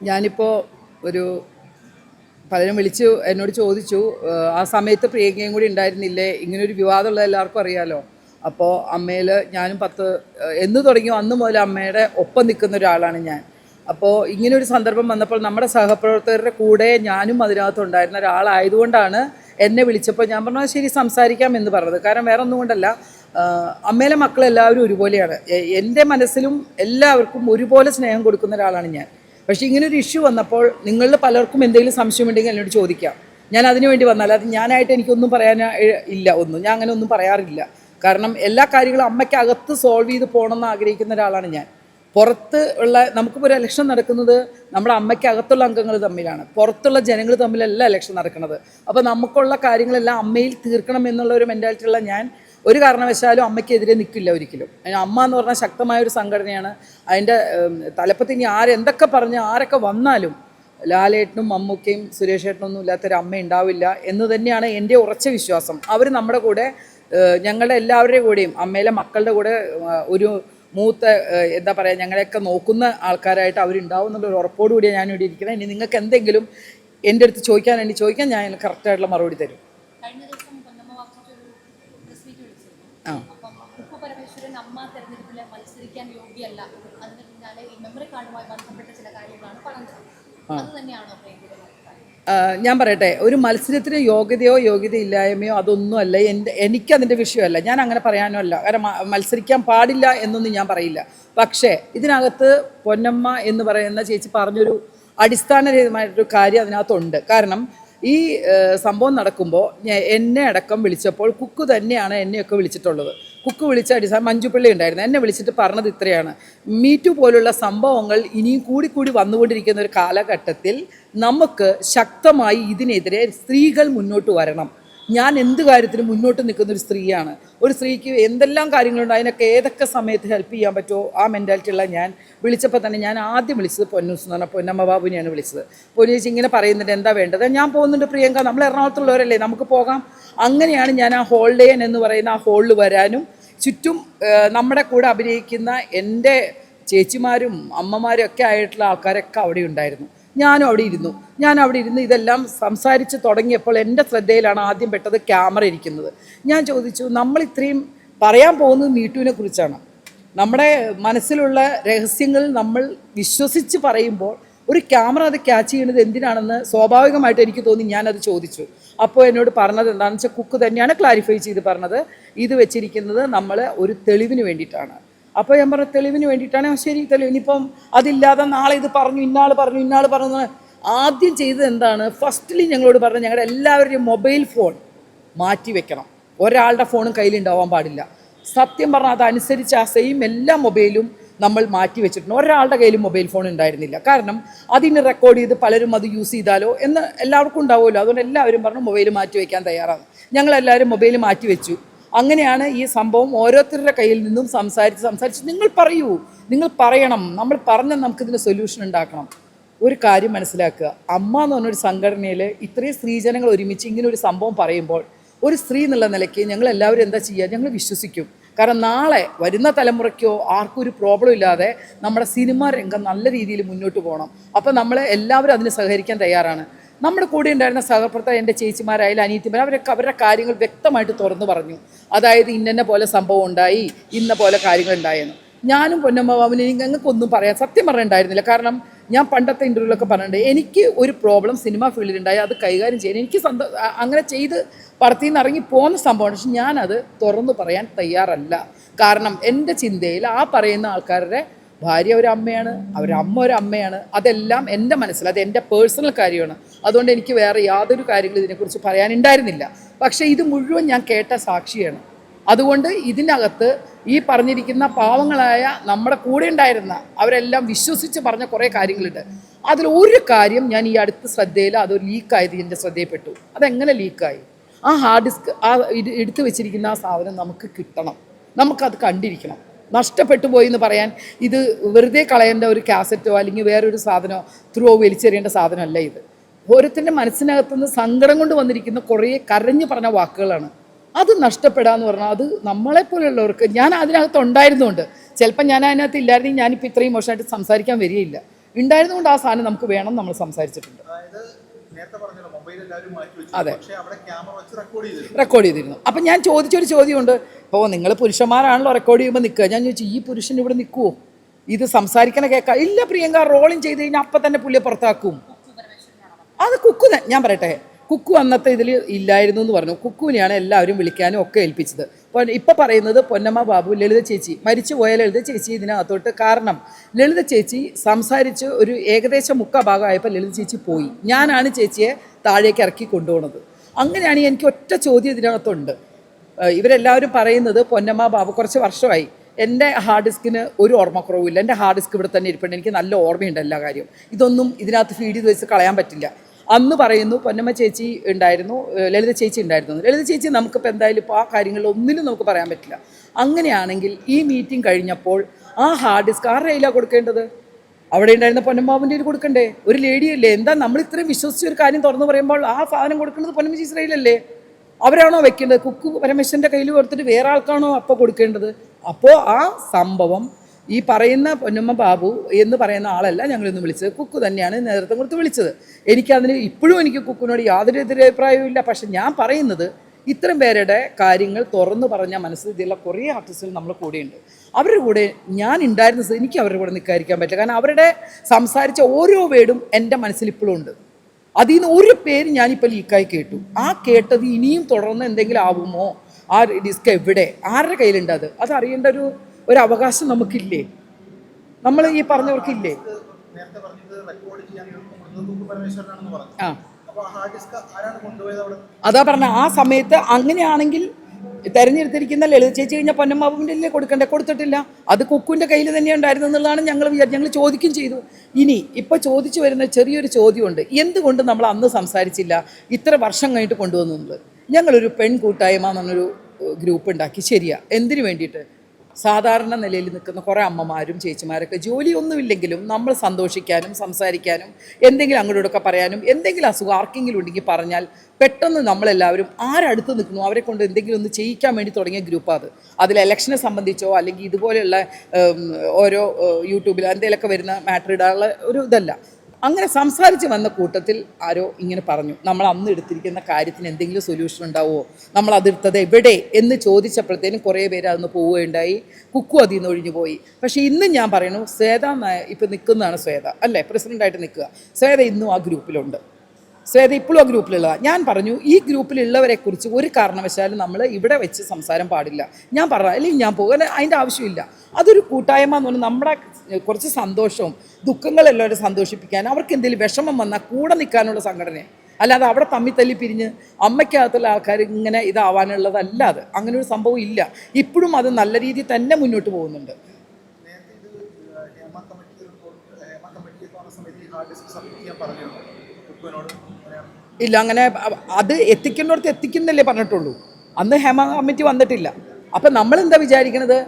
ഞാനിപ്പോൾ ഒരു പലരും വിളിച്ചു എന്നോട് ചോദിച്ചു ആ, സമയത്ത് പ്രിയങ്കയും കൂടി ഉണ്ടായിരുന്നില്ലേ? ഇങ്ങനൊരു വിവാദമുള്ള എല്ലാവർക്കും അറിയാലോ. അപ്പോൾ അമ്മയിൽ ഞാനും പത്ത് എന്ന് തുടങ്ങിയോ അന്ന് മുതൽ അമ്മയുടെ ഒപ്പം നിൽക്കുന്ന ഒരാളാണ് ഞാൻ. അപ്പോൾ ഇങ്ങനൊരു സന്ദർഭം വന്നപ്പോൾ നമ്മുടെ സഹപ്രവർത്തകരുടെ കൂടെ ഞാനും അതിനകത്ത് ഉണ്ടായിരുന്ന ഒരാളായതുകൊണ്ടാണ് എന്നെ വിളിച്ചപ്പോൾ ഞാൻ പറഞ്ഞു ശരി സംസാരിക്കാം എന്ന് പറഞ്ഞത്. കാരണം വേറെ ഒന്നും കൊണ്ടല്ല. അമ്മയിലെ മക്കളെല്ലാവരും ഒരുപോലെയാണ്. എന്റെ മനസ്സിലും എല്ലാവർക്കും ഒരുപോലെ സ്നേഹം കൊടുക്കുന്ന ഒരാളാണ് ഞാൻ. പക്ഷേ ഇങ്ങനെ ഒരു ഇഷ്യൂ വന്നപ്പോൾ നിങ്ങളിൽ പലർക്കും എന്തെങ്കിലും സംശയമുണ്ടെങ്കിൽ എന്നോട് ചോദിക്കാം. ഞാൻ അതിനു വേണ്ടി വന്നാൽ അത് ഞാനായിട്ട് എനിക്കൊന്നും പറയാൻ ഇല്ല ഒന്നും. ഞാൻ അങ്ങനെ ഒന്നും പറയാറില്ല. കാരണം എല്ലാ കാര്യങ്ങളും അമ്മയ്ക്കകത്ത് സോൾവ് ചെയ്ത് പോകണമെന്ന് ആഗ്രഹിക്കുന്ന ഒരാളാണ് ഞാൻ. പുറത്ത് ഉള്ള നമുക്കിപ്പോൾ ഒരു ഇലക്ഷൻ നടക്കുന്നത് നമ്മുടെ അമ്മയ്ക്കകത്തുള്ള അംഗങ്ങൾ തമ്മിലാണ്. പുറത്തുള്ള ജനങ്ങൾ തമ്മിലല്ല ഇലക്ഷൻ നടക്കുന്നത്. അപ്പോൾ നമുക്കുള്ള കാര്യങ്ങളെല്ലാം അമ്മയിൽ തീർക്കണം എന്നുള്ള ഒരു മെന്റാലിറ്റിയുള്ള ഞാൻ ഒരു കാരണവശാലും അമ്മയ്ക്കെതിരെ നിൽക്കില്ല ഒരിക്കലും. അമ്മ എന്ന് പറഞ്ഞാൽ ശക്തമായ ഒരു സംഘടനയാണ്. അതിന്റെ തലപ്പത്തിന് തലപ്പത്ത് ഇനി ആരെന്തൊക്കെ പറഞ്ഞ് ആരൊക്കെ വന്നാലും ലാലേട്ടനും മമ്മൂക്കയും സുരേഷ് ഏട്ടനൊന്നും ഇല്ലാത്തൊരു അമ്മ ഉണ്ടാവില്ല എന്ന് തന്നെയാണ് എന്റെ ഉറച്ച വിശ്വാസം. അവർ നമ്മുടെ കൂടെ ഞങ്ങളുടെ എല്ലാവരുടെയും കൂടെയും അമ്മയിലെ മക്കളുടെ കൂടെ ഒരു മൂത്ത എന്താ പറയുക ഞങ്ങളെയൊക്കെ നോക്കുന്ന ആൾക്കാരായിട്ട് അവരുണ്ടാവും എന്നുള്ളൊരു ഉറപ്പോടു കൂടിയാണ് ഞാൻ ഇവിടെ ഇരിക്കുന്നത്. ഇനി നിങ്ങൾക്ക് എന്തെങ്കിലും എന്റെ അടുത്ത് ചോദിക്കാൻ വേണ്ടി ചോദിക്കാൻ ഞാൻ കറക്റ്റായിട്ടുള്ള മറുപടി തരും കഴിഞ്ഞ ദിവസം പൊന്നമ്മ വാക്കിച്ചൊരു പ്രസ് മീറ്റ് വിളിച്ചിരുന്നു ആ അപ്പം ഉപ്പ പരമേശ്വരൻ അമ്മ തെരഞ്ഞെടുപ്പിൽ മത്സരിക്കാൻ യോഗ്യല്ല അതിന് പിന്നാലെ ഈ മെമ്മറി കാർഡുമായി ബന്ധപ്പെട്ട ചില കാര്യങ്ങളാണ് പറഞ്ഞത് അത് തന്നെയാണോ പ്രിയങ്കയുടെ അഭിപ്രായം ആ, ഞാൻ പറയട്ടെ ഒരു മത്സരത്തിന് യോഗ്യതയോ യോഗ്യത ഇല്ലായ്മയോ അതൊന്നും അതൊന്നുമല്ല എന്റെ എനിക്കതിന്റെ വിഷയമല്ല. ഞാൻ അങ്ങനെ പറയാനോ അല്ല കാരണം മത്സരിക്കാൻ പാടില്ല എന്നൊന്നും ഞാൻ പറയില്ല. പക്ഷേ ഇതിനകത്ത് പൊന്നമ്മ എന്ന് പറയുന്ന ചേച്ചി പറഞ്ഞൊരു അടിസ്ഥാനരഹിതമായിട്ടൊരു കാര്യം അതിനകത്തുണ്ട്. കാരണം ഈ സംഭവം നടക്കുമ്പോൾ എന്നെ അടക്കം വിളിച്ചപ്പോൾ കുക്ക് തന്നെയാണ് എന്നെയൊക്കെ വിളിച്ചിട്ടുള്ളത്. കുക്ക് വിളിച്ച അടിസ്ഥാന മഞ്ജുപിള്ളി ഉണ്ടായിരുന്നു. എന്നെ വിളിച്ചിട്ട് പറഞ്ഞത് ഇത്രയാണ്. മീറ്റു പോലുള്ള സംഭവങ്ങൾ ഇനിയും കൂടി കൂടി വന്നുകൊണ്ടിരിക്കുന്ന ഒരു കാലഘട്ടത്തിൽ നമുക്ക് ശക്തമായി ഇതിനെതിരെ സ്ത്രീകൾ മുന്നോട്ട് വരണം. ഞാൻ എന്ത് കാര്യത്തിനും മുന്നോട്ട് നിൽക്കുന്ന ഒരു സ്ത്രീയാണ്. ഒരു സ്ത്രീക്ക് എന്തെല്ലാം കാര്യങ്ങളുണ്ട് അതിനൊക്കെ ഏതൊക്കെ സമയത്ത് ഹെൽപ്പ് ചെയ്യാൻ പറ്റുമോ ആ മെന്റാലിറ്റി ഉള്ള ഞാൻ വിളിച്ചപ്പോൾ തന്നെ ഞാൻ ആദ്യം വിളിച്ചത് പൊന്നൂസ് എന്ന് പറഞ്ഞാൽ പൊന്നമ്മ ബാബുവിനെയാണ് വിളിച്ചത്. പൊന്നു ചേച്ചി ഇങ്ങനെ പറയുന്നുണ്ട് എന്താ വേണ്ടത്? ഞാൻ പോകുന്നുണ്ട് പ്രിയങ്ക നമ്മൾ എറണാകുളത്തുള്ളവരല്ലേ നമുക്ക് പോകാം. അങ്ങനെയാണ് ഞാൻ ആ ഹോൾഡേൻ എന്ന് പറയുന്ന ആ ഹോളിൽ വരാനും ചുറ്റും നമ്മുടെ കൂടെ അഭിനയിക്കുന്ന എന്റെ ചേച്ചിമാരും അമ്മമാരും ഒക്കെ ആയിട്ടുള്ള ആൾക്കാരൊക്കെ അവിടെ ഉണ്ടായിരുന്നു. ഞാനും അവിടെ ഇരുന്നു. ഞാൻ അവിടെ ഇരുന്ന് ഇതെല്ലാം സംസാരിച്ച് തുടങ്ങിയപ്പോൾ എന്റെ ശ്രദ്ധയിലാണ് ആദ്യം പെട്ടത് ക്യാമറ ഇരിക്കുന്നത്. ഞാൻ ചോദിച്ചു നമ്മൾ ഇത്രയും പറയാൻ പോകുന്നത് മീട്ടുവിനെ കുറിച്ചാണ്. നമ്മുടെ മനസ്സിലുള്ള രഹസ്യങ്ങൾ നമ്മൾ വിശ്വസിച്ച് പറയുമ്പോൾ ഒരു ക്യാമറ അത് ക്യാച്ച് ചെയ്യുന്നത് എന്തിനാണെന്ന് സ്വാഭാവികമായിട്ട് എനിക്ക് തോന്നി ഞാനത് ചോദിച്ചു. അപ്പോൾ എന്നോട് പറഞ്ഞത് എന്താണെന്ന് വെച്ചാൽ കുക്ക് തന്നെയാണ് ക്ലാരിഫൈ ചെയ്ത് പറഞ്ഞത്. ഇത് വെച്ചിരിക്കുന്നത് നമ്മൾ ഒരു തെളിവിന് വേണ്ടിയിട്ടാണ്. അപ്പോൾ ഞാൻ പറഞ്ഞ തെളിവിന് വേണ്ടിയിട്ടാണ് ശരി തെളിവ്. ഇനിയിപ്പം അതില്ലാതെ നാളെ ഇത് പറഞ്ഞു ഇന്നാൾ പറഞ്ഞു ഇന്നാൾ പറഞ്ഞു ആദ്യം ചെയ്തത് എന്താണ്? ഫസ്റ്റ്ലി ഞങ്ങളോട് പറഞ്ഞ ഞങ്ങളുടെ എല്ലാവരുടെയും മൊബൈൽ ഫോൺ മാറ്റി വെക്കണം. ഒരാളുടെ ഫോണും കയ്യിലുണ്ടാവാൻ പാടില്ല. സത്യം പറഞ്ഞാൽ അതനുസരിച്ച് ആ സെയിം എല്ലാ മൊബൈലും നമ്മൾ മാറ്റി വെച്ചിട്ടുണ്ട്. ഒരാളുടെ കയ്യിലും മൊബൈൽ ഫോൺ ഉണ്ടായിരുന്നില്ല. കാരണം അതിന് റെക്കോർഡ് ചെയ്ത് പലരും അത് യൂസ് ചെയ്താലോ എന്ന് എല്ലാവർക്കും ഉണ്ടാവുമല്ലോ. അതുകൊണ്ട് എല്ലാവരും പറഞ്ഞു മൊബൈൽ മാറ്റി വയ്ക്കാൻ തയ്യാറാണ്. ഞങ്ങളെല്ലാവരും മൊബൈൽ മാറ്റി വെച്ചു. അങ്ങനെയാണ് ഈ സംഭവം ഓരോരുത്തരുടെ കയ്യിൽ നിന്നും സംസാരിച്ച് സംസാരിച്ച് നിങ്ങൾ പറയൂ. നിങ്ങൾ പറയണം. നമ്മൾ പറഞ്ഞാൽ നമുക്കിതിന് സൊല്യൂഷൻ ഉണ്ടാക്കണം. ഒരു കാര്യം മനസ്സിലാക്കുക. അമ്മ എന്ന് പറഞ്ഞൊരു സംഘടനയിൽ ഇത്രയും സ്ത്രീജനങ്ങൾ ഒരുമിച്ച് ഇങ്ങനെ ഒരു സംഭവം പറയുമ്പോൾ ഒരു സ്ത്രീ എന്നുള്ള നിലയ്ക്ക് ഞങ്ങൾ എല്ലാവരും എന്താ ചെയ്യുക? ഞങ്ങൾ വിശ്വസിക്കും. കാരണം നാളെ വരുന്ന തലമുറയ്ക്കോ ആർക്കും ഒരു പ്രോബ്ലം ഇല്ലാതെ നമ്മുടെ സിനിമാ രംഗം നല്ല രീതിയിൽ മുന്നോട്ട് പോകണം. അപ്പോൾ നമ്മൾ എല്ലാവരും അതിന് സഹകരിക്കാൻ തയ്യാറാണ്. നമ്മുടെ കൂടെ ഉണ്ടായിരുന്ന സഹപ്രവർത്തകർ എന്റെ ചേച്ചിമാരായാലും അനിയത്തിമാർ അവരൊക്കെ അവരുടെ കാര്യങ്ങൾ വ്യക്തമായിട്ട് തുറന്നു പറഞ്ഞു. അതായത് ഇന്ന പോലെ സംഭവം ഉണ്ടായി ഇന്ന പോലെ കാര്യങ്ങൾ ഉണ്ടായെന്ന്. ഞാനും പൊന്നമ്മ ബാബുവിന് ഞങ്ങൾക്കൊന്നും പറയാൻ സത്യം പറഞ്ഞിട്ടുണ്ടായിരുന്നില്ല കാരണം ഞാൻ പണ്ടത്തെ ഇന്റർവ്യൂലൊക്കെ പറഞ്ഞിട്ടുണ്ട് എനിക്ക് ഒരു പ്രോബ്ലം സിനിമ ഫീൽഡിലുണ്ടായി അത് കൈകാര്യം ചെയ്യാൻ. എനിക്ക് സന്തോ അങ്ങനെ ചെയ്ത് പറത്തിൽ നിന്ന് ഇറങ്ങി പോകുന്ന സംഭവമാണ്. പക്ഷെ ഞാനത് തുറന്നു പറയാൻ തയ്യാറല്ല. കാരണം എന്റെ ചിന്തയിൽ ആ പറയുന്ന ആൾക്കാരുടെ ഭാര്യ ഒരു അമ്മയാണ് അവരുടെ അമ്മ ഒരു അമ്മയാണ്. അതെല്ലാം എന്റെ മനസ്സിൽ അത് എന്റെ പേഴ്സണൽ കാര്യമാണ്. അതുകൊണ്ട് എനിക്ക് വേറെ യാതൊരു കാര്യങ്ങളും ഇതിനെക്കുറിച്ച് പറയാനുണ്ടായിരുന്നില്ല. പക്ഷേ ഇത് മുഴുവൻ ഞാൻ കേട്ട സാക്ഷിയാണ്. അതുകൊണ്ട് ഇതിനകത്ത് ഈ പറഞ്ഞിരിക്കുന്ന പാവങ്ങളായ നമ്മുടെ കൂടെ ഉണ്ടായിരുന്ന അവരെല്ലാം വിശ്വസിച്ച് പറഞ്ഞ കുറേ കാര്യങ്ങളുണ്ട്. അതിൽ ഒരു കാര്യം ഞാൻ ഈ അടുത്ത ശ്രദ്ധയിൽ അത് ലീക്കായത് എന്റെ ശ്രദ്ധയിൽപ്പെട്ടു. അതെങ്ങനെ ലീക്കായി? ആ ഹാർഡ് ഡിസ്ക് ആ എടുത്തു വെച്ചിരിക്കുന്ന ആ സാധനം നമുക്ക് കിട്ടണം. നമുക്കത് കണ്ടിരിക്കണം. നഷ്ടപ്പെട്ടു പോയി എന്ന് പറയാൻ ഇത് വെറുതെ കളയേണ്ട ഒരു കാസറ്റോ അല്ലെങ്കിൽ വേറൊരു സാധനമോ ത്രൂ വലിച്ചെറിയേണ്ട സാധനമല്ല ഇത്. ഓരോരുത്തരുടെ മനസ്സിനകത്തുനിന്ന് സങ്കടം കൊണ്ട് വന്നിരിക്കുന്ന കുറേ കരഞ്ഞു പറഞ്ഞ വാക്കുകളാണ്. അത് നഷ്ടപ്പെടാന്ന് പറഞ്ഞാൽ അത് നമ്മളെപ്പോലെയുള്ളവർക്ക് ഞാൻ അതിനകത്ത് ഉണ്ടായിരുന്നുകൊണ്ട്. ചിലപ്പോൾ ഞാൻ അതിനകത്ത് ഇല്ലായിരുന്നെങ്കിൽ ഞാനിപ്പോൾ ഇത്രയും മോശമായിട്ട് സംസാരിക്കാൻ വരികയില്ല. ഉണ്ടായിരുന്നുകൊണ്ട് ആ സാധനം നമുക്ക് വേണം നമ്മൾ സംസാരിച്ചിട്ടുണ്ട്. അതെ. റെക്കോർഡ് ചെയ്തിരുന്നു. അപ്പം ഞാൻ ചോദിച്ചൊരു ചോദ്യമുണ്ട്. ഇപ്പോൾ നിങ്ങൾ പുരുഷന്മാരാണല്ലോ റെക്കോർഡ് ചെയ്യുമ്പോൾ നിൽക്കുക. ഞാൻ ചോദിച്ചു ഈ പുരുഷൻ ഇവിടെ നിൽക്കുമോ ഇത് സംസാരിക്കണ കേൾക്കാം ഇല്ല പ്രിയങ്ക റോളിങ് ചെയ്ത് കഴിഞ്ഞാൽ അപ്പം തന്നെ പുള്ളിയെ പുറത്താക്കും. അത് കുക്കു ഞാൻ പറയട്ടെ. കുക്കു അന്നത്തെ ഇതിൽ ഇല്ലായിരുന്നു എന്ന് പറഞ്ഞു. കുക്കുവിനെയാണ് എല്ലാവരും വിളിക്കാനും ഒക്കെ ഏൽപ്പിച്ചത്. ഇപ്പം പറയുന്നത് പൊന്നമ്മ ബാബു ലളിത ചേച്ചി. മരിച്ചുപോയ ലളിത ചേച്ചി ഇതിനകത്തോട്ട് കാരണം ലളിത ചേച്ചി സംസാരിച്ച് ഒരു ഏകദേശം മുക്കാ ഭാഗമായപ്പോൾ ലളിത ചേച്ചി പോയി. ഞാനാണ് ചേച്ചിയെ താഴേക്ക് ഇറക്കി കൊണ്ടുപോകുന്നത് അങ്ങനെയാണ് എനിക്ക് ഒറ്റ ചോദ്യം ഇതിനകത്തുണ്ട്. ഇവരെല്ലാവരും പറയുന്നത് പൊന്നമ്മ ബാബു കുറച്ച് വർഷമായി. എന്റെ ഹാർഡ് ഡിസ്കിന് ഒരു ഓർമ്മക്കുറവില്ല എന്റെ ഹാർഡ് ഡിസ്ക് ഇവിടെ തന്നെ ഇരിപ്പുണ്ട്. എനിക്ക് നല്ല ഓർമ്മയുണ്ട് എല്ലാ കാര്യവും. ഇതൊന്നും ഇതിനകത്ത് ഫീഡ് ചെയ്ത് വെച്ച് കളയാൻ പറ്റില്ല. അന്ന് പറയുന്നു പൊന്നമ്മ ചേച്ചി ഉണ്ടായിരുന്നു ലളിത ചേച്ചി ഉണ്ടായിരുന്നു. ലളിത ചേച്ചി നമുക്കിപ്പോൾ എന്തായാലും ഇപ്പോൾ ആ കാര്യങ്ങളിൽ ഒന്നിനും നമുക്ക് പറയാൻ പറ്റില്ല. അങ്ങനെയാണെങ്കിൽ ഈ മീറ്റിംഗ് കഴിഞ്ഞപ്പോൾ ആ ഹാർഡ് ഡിസ്ക് ആരുടെ കയ്യിലാണ് കൊടുക്കേണ്ടത്? അവിടെ ഉണ്ടായിരുന്ന പൊന്നമ്മാവിന്റെ കയ്യിൽ കൊടുക്കണ്ടേ? ഒരു ലേഡിയല്ലേ എന്താ നമ്മൾ ഇത്രയും വിശ്വസിച്ച് ഒരു കാര്യം തുറന്നു പറയുമ്പോൾ ആ സാധനം കൊടുക്കുന്നത് പൊന്നമ്മ ചേച്ചി കയ്യിലല്ലേ? അവരാണോ വെക്കേണ്ടത്? കുക്കു പരമേശ്വരന്റെ കയ്യിൽ കൊടുത്തിട്ട് വേറെ ആൾക്കാണോ അപ്പോൾ കൊടുക്കേണ്ടത്? അപ്പോൾ ആ സംഭവം ഈ പറയുന്ന പൊന്നമ്മ ബാബു എന്ന് പറയുന്ന ആളല്ല ഞങ്ങളിന്ന് വിളിച്ചത്. കുക്കു തന്നെയാണ് നേതൃത്വം കൊടുത്ത് വിളിച്ചത്. എനിക്കതിന് ഇപ്പോഴും എനിക്ക് കുക്കുവിനോട് യാതൊരു എതിരഭിപ്രായവും ഇല്ല. പക്ഷെ ഞാൻ പറയുന്നത് ഇത്തരം പേരുടെ കാര്യങ്ങൾ തുറന്നു പറഞ്ഞ മനസ്സിലുള്ള കുറേ ആർട്ടിസ്റ്റുകൾ നമ്മൾ കൂടെയുണ്ട്. അവരുടെ കൂടെ ഞാൻ ഉണ്ടായിരുന്ന എനിക്ക് അവരുടെ കൂടെ നിൽക്കാതിരിക്കാൻ പറ്റില്ല. കാരണം അവരുടെ സംസാരിച്ച ഓരോ വേർഡും എന്റെ മനസ്സിൽ ഇപ്പോഴും ഉണ്ട്. അതിൽ നിന്ന് ഒരു പേര് ഞാനിപ്പോൾ ലീക്കായി കേട്ടു. ആ കേട്ടത് ഇനിയും തുടർന്ന് എന്തെങ്കിലും ആവുമോ? ആ ഡിസ്ക് എവിടെ? ആരുടെ കയ്യിലുണ്ട് അത്? അത് അറിയേണ്ട ഒരു ഒരു അവകാശം നമുക്കില്ലേ? നമ്മൾ ഈ പറഞ്ഞവർക്കില്ലേ? ആ. അതാ പറഞ്ഞ ആ സമയത്ത് അങ്ങനെയാണെങ്കിൽ തെരഞ്ഞെടുത്തിരിക്കുന്ന ലളിത ചേച്ചി കഴിഞ്ഞാൽ പൊന്നമ്മാവിന്റെ അല്ലേ കൊടുക്കണ്ടേ? കൊടുത്തിട്ടില്ല. അത് കുക്കുവിന്റെ കയ്യിൽ തന്നെ ഉണ്ടായിരുന്നു എന്നുള്ളതാണ് ഞങ്ങൾ ഞങ്ങൾ ചോദിക്കും ചെയ്തു. ഇനി ഇപ്പോൾ ചോദിച്ചു വരുന്ന ചെറിയൊരു ചോദ്യമുണ്ട്. എന്തുകൊണ്ട് നമ്മൾ അന്ന് സംസാരിച്ചില്ല? ഇത്ര വർഷം കഴിഞ്ഞിട്ട് കൊണ്ടുവന്നു എന്നുള്ളത്. ഞങ്ങളൊരു പെൺകൂട്ടായ്മ എന്നൊരു ഗ്രൂപ്പ് ഉണ്ടാക്കി. ശരിയാ. എന്തിനു വേണ്ടിയിട്ട്? സാധാരണ നിലയിൽ നിൽക്കുന്ന കുറേ അമ്മമാരും ചേച്ചിമാരൊക്കെ ജോലിയൊന്നുമില്ലെങ്കിലും നമ്മൾ സന്തോഷിക്കാനും സംസാരിക്കാനും എന്തെങ്കിലും അങ്ങോട്ടൊക്കെ പറയാനും എന്തെങ്കിലും അസുഖം ആർക്കെങ്കിലും ഉണ്ടെങ്കിൽ പറഞ്ഞാൽ പെട്ടെന്ന് നമ്മളെല്ലാവരും ആരടുത്ത് നിൽക്കുന്നു? അവരെ കൊണ്ട് എന്തെങ്കിലും ഒന്ന് ചെയ്യിക്കാൻ വേണ്ടി തുടങ്ങിയ ഗ്രൂപ്പാണ് അത്. അതിൽ ഇലക്ഷനെ സംബന്ധിച്ചോ അല്ലെങ്കിൽ ഇതുപോലെയുള്ള ഓരോ യൂട്യൂബിൽ എന്തെങ്കിലുമൊക്കെ വരുന്ന മാറ്റർ ഇടാനുള്ള ഒരു ഇതല്ല. അങ്ങനെ സംസാരിച്ച് വന്ന കൂട്ടത്തിൽ ആരോ ഇങ്ങനെ പറഞ്ഞു നമ്മൾ അന്ന് എടുത്തിരിക്കുന്ന കാര്യത്തിന് എന്തെങ്കിലും സൊല്യൂഷൻ ഉണ്ടാവുമോ? നമ്മൾ അതെടുത്തത് എവിടെ? എന്ന് ചോദിച്ചപ്പോഴത്തേനും കുറേ പേര് അതൊന്ന് പോവുകയുണ്ടായി. കുക്കു അതിൽ നിന്ന് ഒഴിഞ്ഞു പോയി. പക്ഷേ ഇന്നും ഞാൻ പറയുന്നു ശ്വേത ഇപ്പം നിൽക്കുന്നതാണ് ശ്വേത അല്ലേ? പ്രസിഡന്റായിട്ട് നിൽക്കുക. ശ്വേത ഇന്നും ആ ഗ്രൂപ്പിലുണ്ട് ശ്വേത ഇപ്പോഴും ആ ഗ്രൂപ്പിലുള്ളതാണ് ഞാൻ പറഞ്ഞു ഈ ഗ്രൂപ്പിലുള്ളവരെ കുറിച്ച് ഒരു കാരണവശാലും നമ്മൾ ഇവിടെ വെച്ച് സംസാരം പാടില്ല. ഞാൻ പറ അല്ലെങ്കിൽ ഞാൻ പോകാൻ അതിന്റെ ആവശ്യമില്ല. അതൊരു കൂട്ടായ്മ എന്ന് പറഞ്ഞാൽ നമ്മുടെ കുറച്ച് സന്തോഷവും ദുഃഖങ്ങളെല്ലാവരും സന്തോഷിപ്പിക്കാൻ അവർക്ക് എന്തെങ്കിലും വിഷമം വന്നാൽ കൂടെ നിൽക്കാനുള്ള സംഘടന അല്ലാതെ അവിടെ തമ്മി തല്ലി പിരിഞ്ഞ് അമ്മയ്ക്കകത്തുള്ള ആൾക്കാർ ഇങ്ങനെ ഇതാവാനുള്ളതല്ല അത്. അങ്ങനെ ഒരു സംഭവം ഇല്ല. ഇപ്പോഴും അത് നല്ല രീതിയിൽ തന്നെ മുന്നോട്ട് പോകുന്നുണ്ട്. ഹേമ ഇല്ല അങ്ങനെ അത് എത്തിക്കുന്നിടത്ത് എത്തിക്കുന്നല്ലേ പറഞ്ഞിട്ടുള്ളൂ. അന്ന് ഹേമ കമ്മിറ്റി വന്നിട്ടില്ല. അപ്പം നമ്മൾ എന്താ വിചാരിക്കണത്?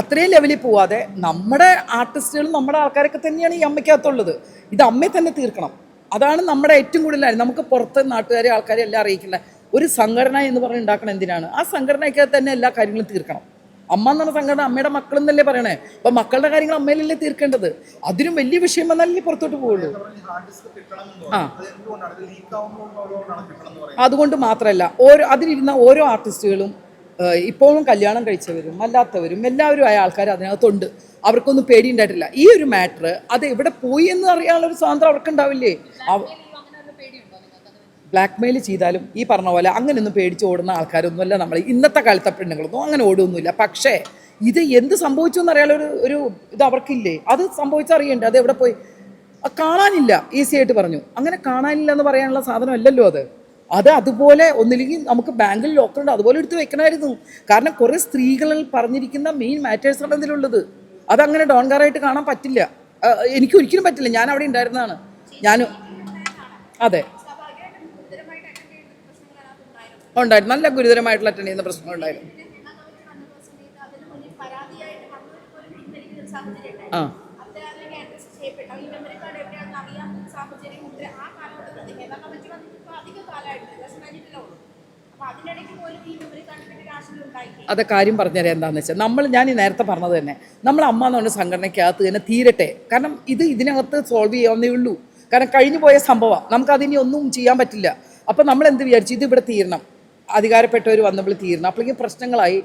അത്രയും ലെവലിൽ പോവാതെ നമ്മുടെ ആർട്ടിസ്റ്റുകളും നമ്മുടെ ആൾക്കാരൊക്കെ തന്നെയാണ് ഈ അമ്മയ്ക്കകത്തുള്ളത്. ഇത് അമ്മയെ തന്നെ തീർക്കണം. അതാണ് നമ്മുടെ ഏറ്റവും കൂടുതൽ നമുക്ക് പുറത്ത് നാട്ടുകാരെ ആൾക്കാരെ എല്ലാം അറിയിക്കേണ്ട ഒരു സംഘടന എന്ന് പറഞ്ഞ് ഉണ്ടാക്കണം എന്തിനാണ്? ആ സംഘടനയ്ക്കകത്ത് തന്നെ എല്ലാ കാര്യങ്ങളും തീർക്കണം. അമ്മ എന്ന് പറഞ്ഞ സംഘടന അമ്മയുടെ മക്കൾ എന്നല്ലേ പറയണേ? അപ്പൊ മക്കളുടെ കാര്യങ്ങൾ അമ്മയിലല്ലേ തീർക്കേണ്ടത്? അതിനും വലിയ വിഷയം വന്നാലല്ലേ പുറത്തോട്ട് പോവുള്ളൂ പറയുന്നത് അതുകൊണ്ട് മാത്രമല്ല ഓരോ അതിലിരുന്ന ഓരോ ആർട്ടിസ്റ്റുകളും ഇപ്പോഴും കല്യാണം കഴിച്ചവരും അല്ലാത്തവരും എല്ലാവരും ആയ ആൾക്കാർ അതിനകത്തുണ്ട്. അവർക്കൊന്നും പേടിയുണ്ടായിട്ടില്ല ഈ ഒരു മാറ്റർ അത് എവിടെ പോയി എന്ന് അറിയാനുള്ള ഒരു സ്വാതന്ത്ര്യം അവർക്കുണ്ടാവില്ലേ അവ- അങ്ങനെ ഒരു പേടിയുണ്ടോ നിങ്ങൾക്ക് അത് ബ്ലാക്ക് മെയിൽ ചെയ്താലും ഈ പറഞ്ഞ പോലെ അങ്ങനെയൊന്നും പേടിച്ച് ഓടുന്ന ആൾക്കാരൊന്നുമല്ല നമ്മൾ ഇന്നത്തെ കാലത്തെ പെണ്ണുങ്ങളൊന്നും അങ്ങനെ ഓടുകയൊന്നുമില്ല പക്ഷേ ഇത് എന്ത് സംഭവിച്ചു എന്നറിയാനുള്ള ഒരു ഒരു ഇത് അവർക്കില്ലേ? അത് സംഭവിച്ചറിയണ്ടേ അത് എവിടെ പോയി? കാണാനില്ല. ഈസി ആയിട്ട് പറഞ്ഞു. അങ്ങനെ കാണാനില്ല എന്ന് പറയാനുള്ള സാധനം അല്ലല്ലോ അത്. അത് അതുപോലെ ഒന്നില്ലെങ്കിൽ നമുക്ക് ബാങ്കിൽ ലോക്കറുണ്ട് അതുപോലെ എടുത്ത് വെക്കണമായിരുന്നു. കാരണം കുറേ സ്ത്രീകളിൽ പറഞ്ഞിരിക്കുന്ന മെയിൻ മാറ്റേഴ്സാണ് അതിലുള്ളത് അതങ്ങനെ ഡോൺകാറായിട്ട് കാണാൻ പറ്റില്ല. എനിക്ക് ഒരിക്കലും പറ്റില്ല. ഞാൻ അവിടെ ഉണ്ടായിരുന്നതാണ്. ഞാൻ അതെ. ഉണ്ടായിരുന്നു. നല്ല ഗുരുതരമായിട്ടുള്ള അറ്റൻഡ് ചെയ്യുന്ന പ്രശ്നങ്ങൾ ഉണ്ടായിരുന്നു. ആ. അത് കാര്യം പറഞ്ഞുതരാം. എന്താണെന്ന് വെച്ചാൽ നമ്മൾ ഞാൻ ഈ നേരത്തെ പറഞ്ഞത് തന്നെ നമ്മൾ അമ്മ എന്ന് പറഞ്ഞ സംഘടനയ്ക്കകത്ത് തന്നെ തീരട്ടെ. കാരണം ഇത് ഇതിനകത്ത് സോൾവ് ചെയ്യാവുന്നേ ഉള്ളൂ. കാരണം കഴിഞ്ഞു പോയ സംഭവം. നമുക്കതിനി ഒന്നും ചെയ്യാൻ പറ്റില്ല. അപ്പം നമ്മൾ എന്ത് വിചാരിച്ചു? ഇത് ഇവിടെ തീരണം. അധികാരപ്പെട്ടവർ വന്നപ്പോൾ തീരണം അപ്പോഴേക്കും പ്രശ്നങ്ങളായി.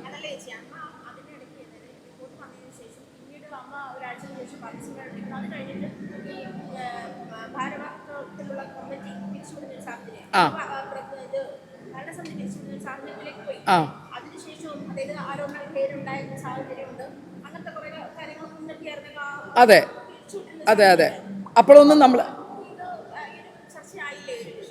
ആ. ആ, അതെ. അതെ അതെ. അപ്പോഴൊന്നും നമ്മൾ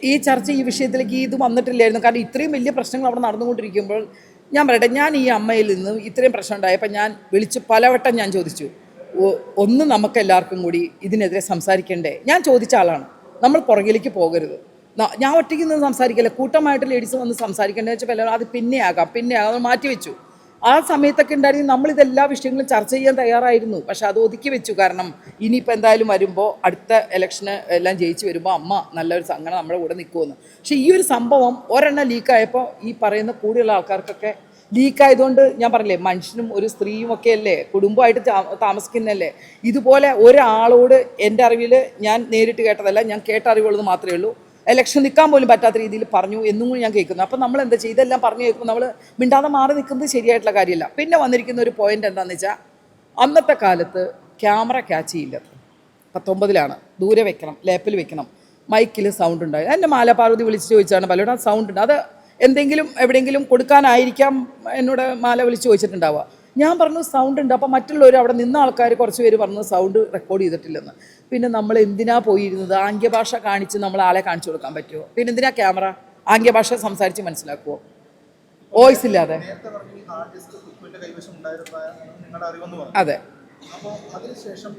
ഈ ചർച്ച ഈ വിഷയത്തിലേക്ക് ഇത് വന്നിട്ടില്ലായിരുന്നു. കാരണം ഇത്രയും വലിയ പ്രശ്നങ്ങൾ അവിടെ നടന്നുകൊണ്ടിരിക്കുമ്പോൾ ഞാൻ പറയട്ടെ ഞാൻ ഈ അമ്മയിൽ നിന്ന് ഇത്രയും പ്രശ്നം ഉണ്ടായപ്പോൾ ഞാൻ വിളിച്ച് പലവട്ടം ഞാൻ ചോദിച്ചു ഒന്ന് നമുക്കെല്ലാവർക്കും കൂടി ഇതിനെതിരെ സംസാരിക്കണ്ടേ? ഞാൻ ചോദിച്ച ആളാണ്. നമ്മൾ പുറകിലേക്ക് പോകരുത്. ഞാൻ ഒറ്റയ്ക്ക് നിന്ന് സംസാരിക്കില്ല. കൂട്ടമായിട്ട് ലേഡീസ് വന്ന് സംസാരിക്കേണ്ടതെന്ന് വെച്ചാൽ അത് പിന്നെ ആകാം പിന്നെ ആകാം മാറ്റി വെച്ചു ആ സമയത്തൊക്കെ ഉണ്ടായിരുന്നു നമ്മൾ ഇതെല്ലാ വിഷയങ്ങളും ചർച്ച ചെയ്യാൻ തയ്യാറായിരുന്നു. പക്ഷെ അത് ഒതുക്കി വെച്ചു. കാരണം ഇനിയിപ്പോൾ എന്തായാലും വരുമ്പോൾ അടുത്ത ഇലക്ഷന് എല്ലാം ജയിച്ച് വരുമ്പോൾ അമ്മ നല്ലൊരു സംഘടന നമ്മുടെ കൂടെ നിൽക്കുമെന്ന് പക്ഷേ ഈ ഒരു സംഭവം ഒരെണ്ണം ലീക്കായപ്പോൾ ഈ പറയുന്ന കൂടെയുള്ള ആൾക്കാർക്കൊക്കെ ലീക്കായതുകൊണ്ട് ഞാൻ പറഞ്ഞില്ലേ മനുഷ്യനും ഒരു സ്ത്രീയും ഒക്കെ അല്ലേ കുടുംബമായിട്ട് താമസിക്കുന്നല്ലേ ഇതുപോലെ ഒരാളോട് എന്റെ അറിവിൽ ഞാൻ നേരിട്ട് കേട്ടതല്ല ഞാൻ കേട്ട അറിവുള്ളത് മാത്രമേ ഉള്ളൂ. ഇലക്ഷൻ നിൽക്കാൻ പോലും പറ്റാത്ത രീതിയിൽ പറഞ്ഞു എന്നും കൂടി ഞാൻ കേൾക്കുന്നു. അപ്പം നമ്മൾ എന്താ ചെയ്യുക? ഇതെല്ലാം പറഞ്ഞു കേൾക്കുമ്പോൾ നമ്മൾ മിണ്ടാതെ മാറി നിൽക്കുന്നത് ശരിയായിട്ടുള്ള കാര്യമല്ല. പിന്നെ വന്നിരിക്കുന്ന ഒരു പോയിന്റ് എന്താണെന്ന് വെച്ചാൽ അന്നത്തെ കാലത്ത് ക്യാമറ ക്യാച്ച് ചെയ്യില്ല. പത്തൊമ്പതിലാണ്. ദൂരെ വെക്കണം ലേപ്പിൽ വെക്കണം. മൈക്കിൽ സൗണ്ട് ഉണ്ടായി. എന്നെ മാലപാർവതി വിളിച്ച് ചോദിച്ചാണ് പലരും സൗണ്ട് ഉണ്ട്. അത് എന്തെങ്കിലും എവിടെയെങ്കിലും കൊടുക്കാനായിരിക്കാം എന്നോട് മാല വിളിച്ച് ചോദിച്ചിട്ടുണ്ടാവുക. ഞാൻ പറഞ്ഞു സൗണ്ട് ഉണ്ട്. അപ്പോൾ മറ്റുള്ളവർ അവിടെ നിന്ന ആൾക്കാർ കുറച്ച് പേര് പറഞ്ഞു സൗണ്ട് റെക്കോർഡ് ചെയ്തിട്ടില്ലെന്ന്. പിന്നെ നമ്മൾ എന്തിനാ പോയിരുന്നത്? ആംഗ്യഭാഷ കാണിച്ച് നമ്മൾ ആളെ കാണിച്ചു കൊടുക്കാൻ പറ്റുമോ പിന്നെ എന്തിനാ ക്യാമറ ആംഗ്യഭാഷ സംസാരിച്ച് മനസ്സിലാക്കുമോ വോയിസ് ഇല്ലാതെ. അതെ. അതിനുശേഷം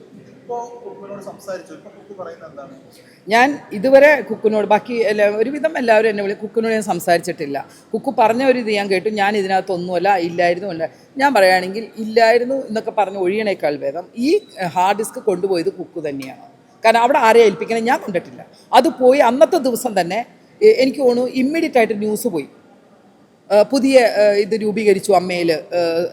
ഞാൻ ഇതുവരെ കുക്കിനോട് ബാക്കി എല്ലാ ഒരുവിധം എല്ലാവരും എന്നെ വിളി കുക്കിനോട് ഞാൻ സംസാരിച്ചിട്ടില്ല. കുക്കു പറഞ്ഞ ഒരു ഇത് ഞാൻ കേട്ടു. ഞാൻ ഇതിനകത്തൊന്നുമല്ല ഇല്ലായിരുന്നു അല്ല. ഞാൻ പറയുകയാണെങ്കിൽ ഇല്ലായിരുന്നു എന്നൊക്കെ പറഞ്ഞ് ഒഴിയണേക്കാൾ ഭേദം ഈ ഹാർഡ് ഡിസ്ക് കൊണ്ടുപോയത് കുക്കു തന്നെയാണ്. കാരണം അവിടെ ആരെ ഏൽപ്പിക്കണം ഞാൻ കണ്ടിട്ടില്ല. അത് പോയി അന്നത്തെ ദിവസം തന്നെ എനിക്ക് തോന്നുന്നു ഇമ്മീഡിയറ്റ് ആയിട്ട് ന്യൂസ് പോയി. പുതിയ ഇത് രൂപീകരിച്ചു അമ്മയിൽ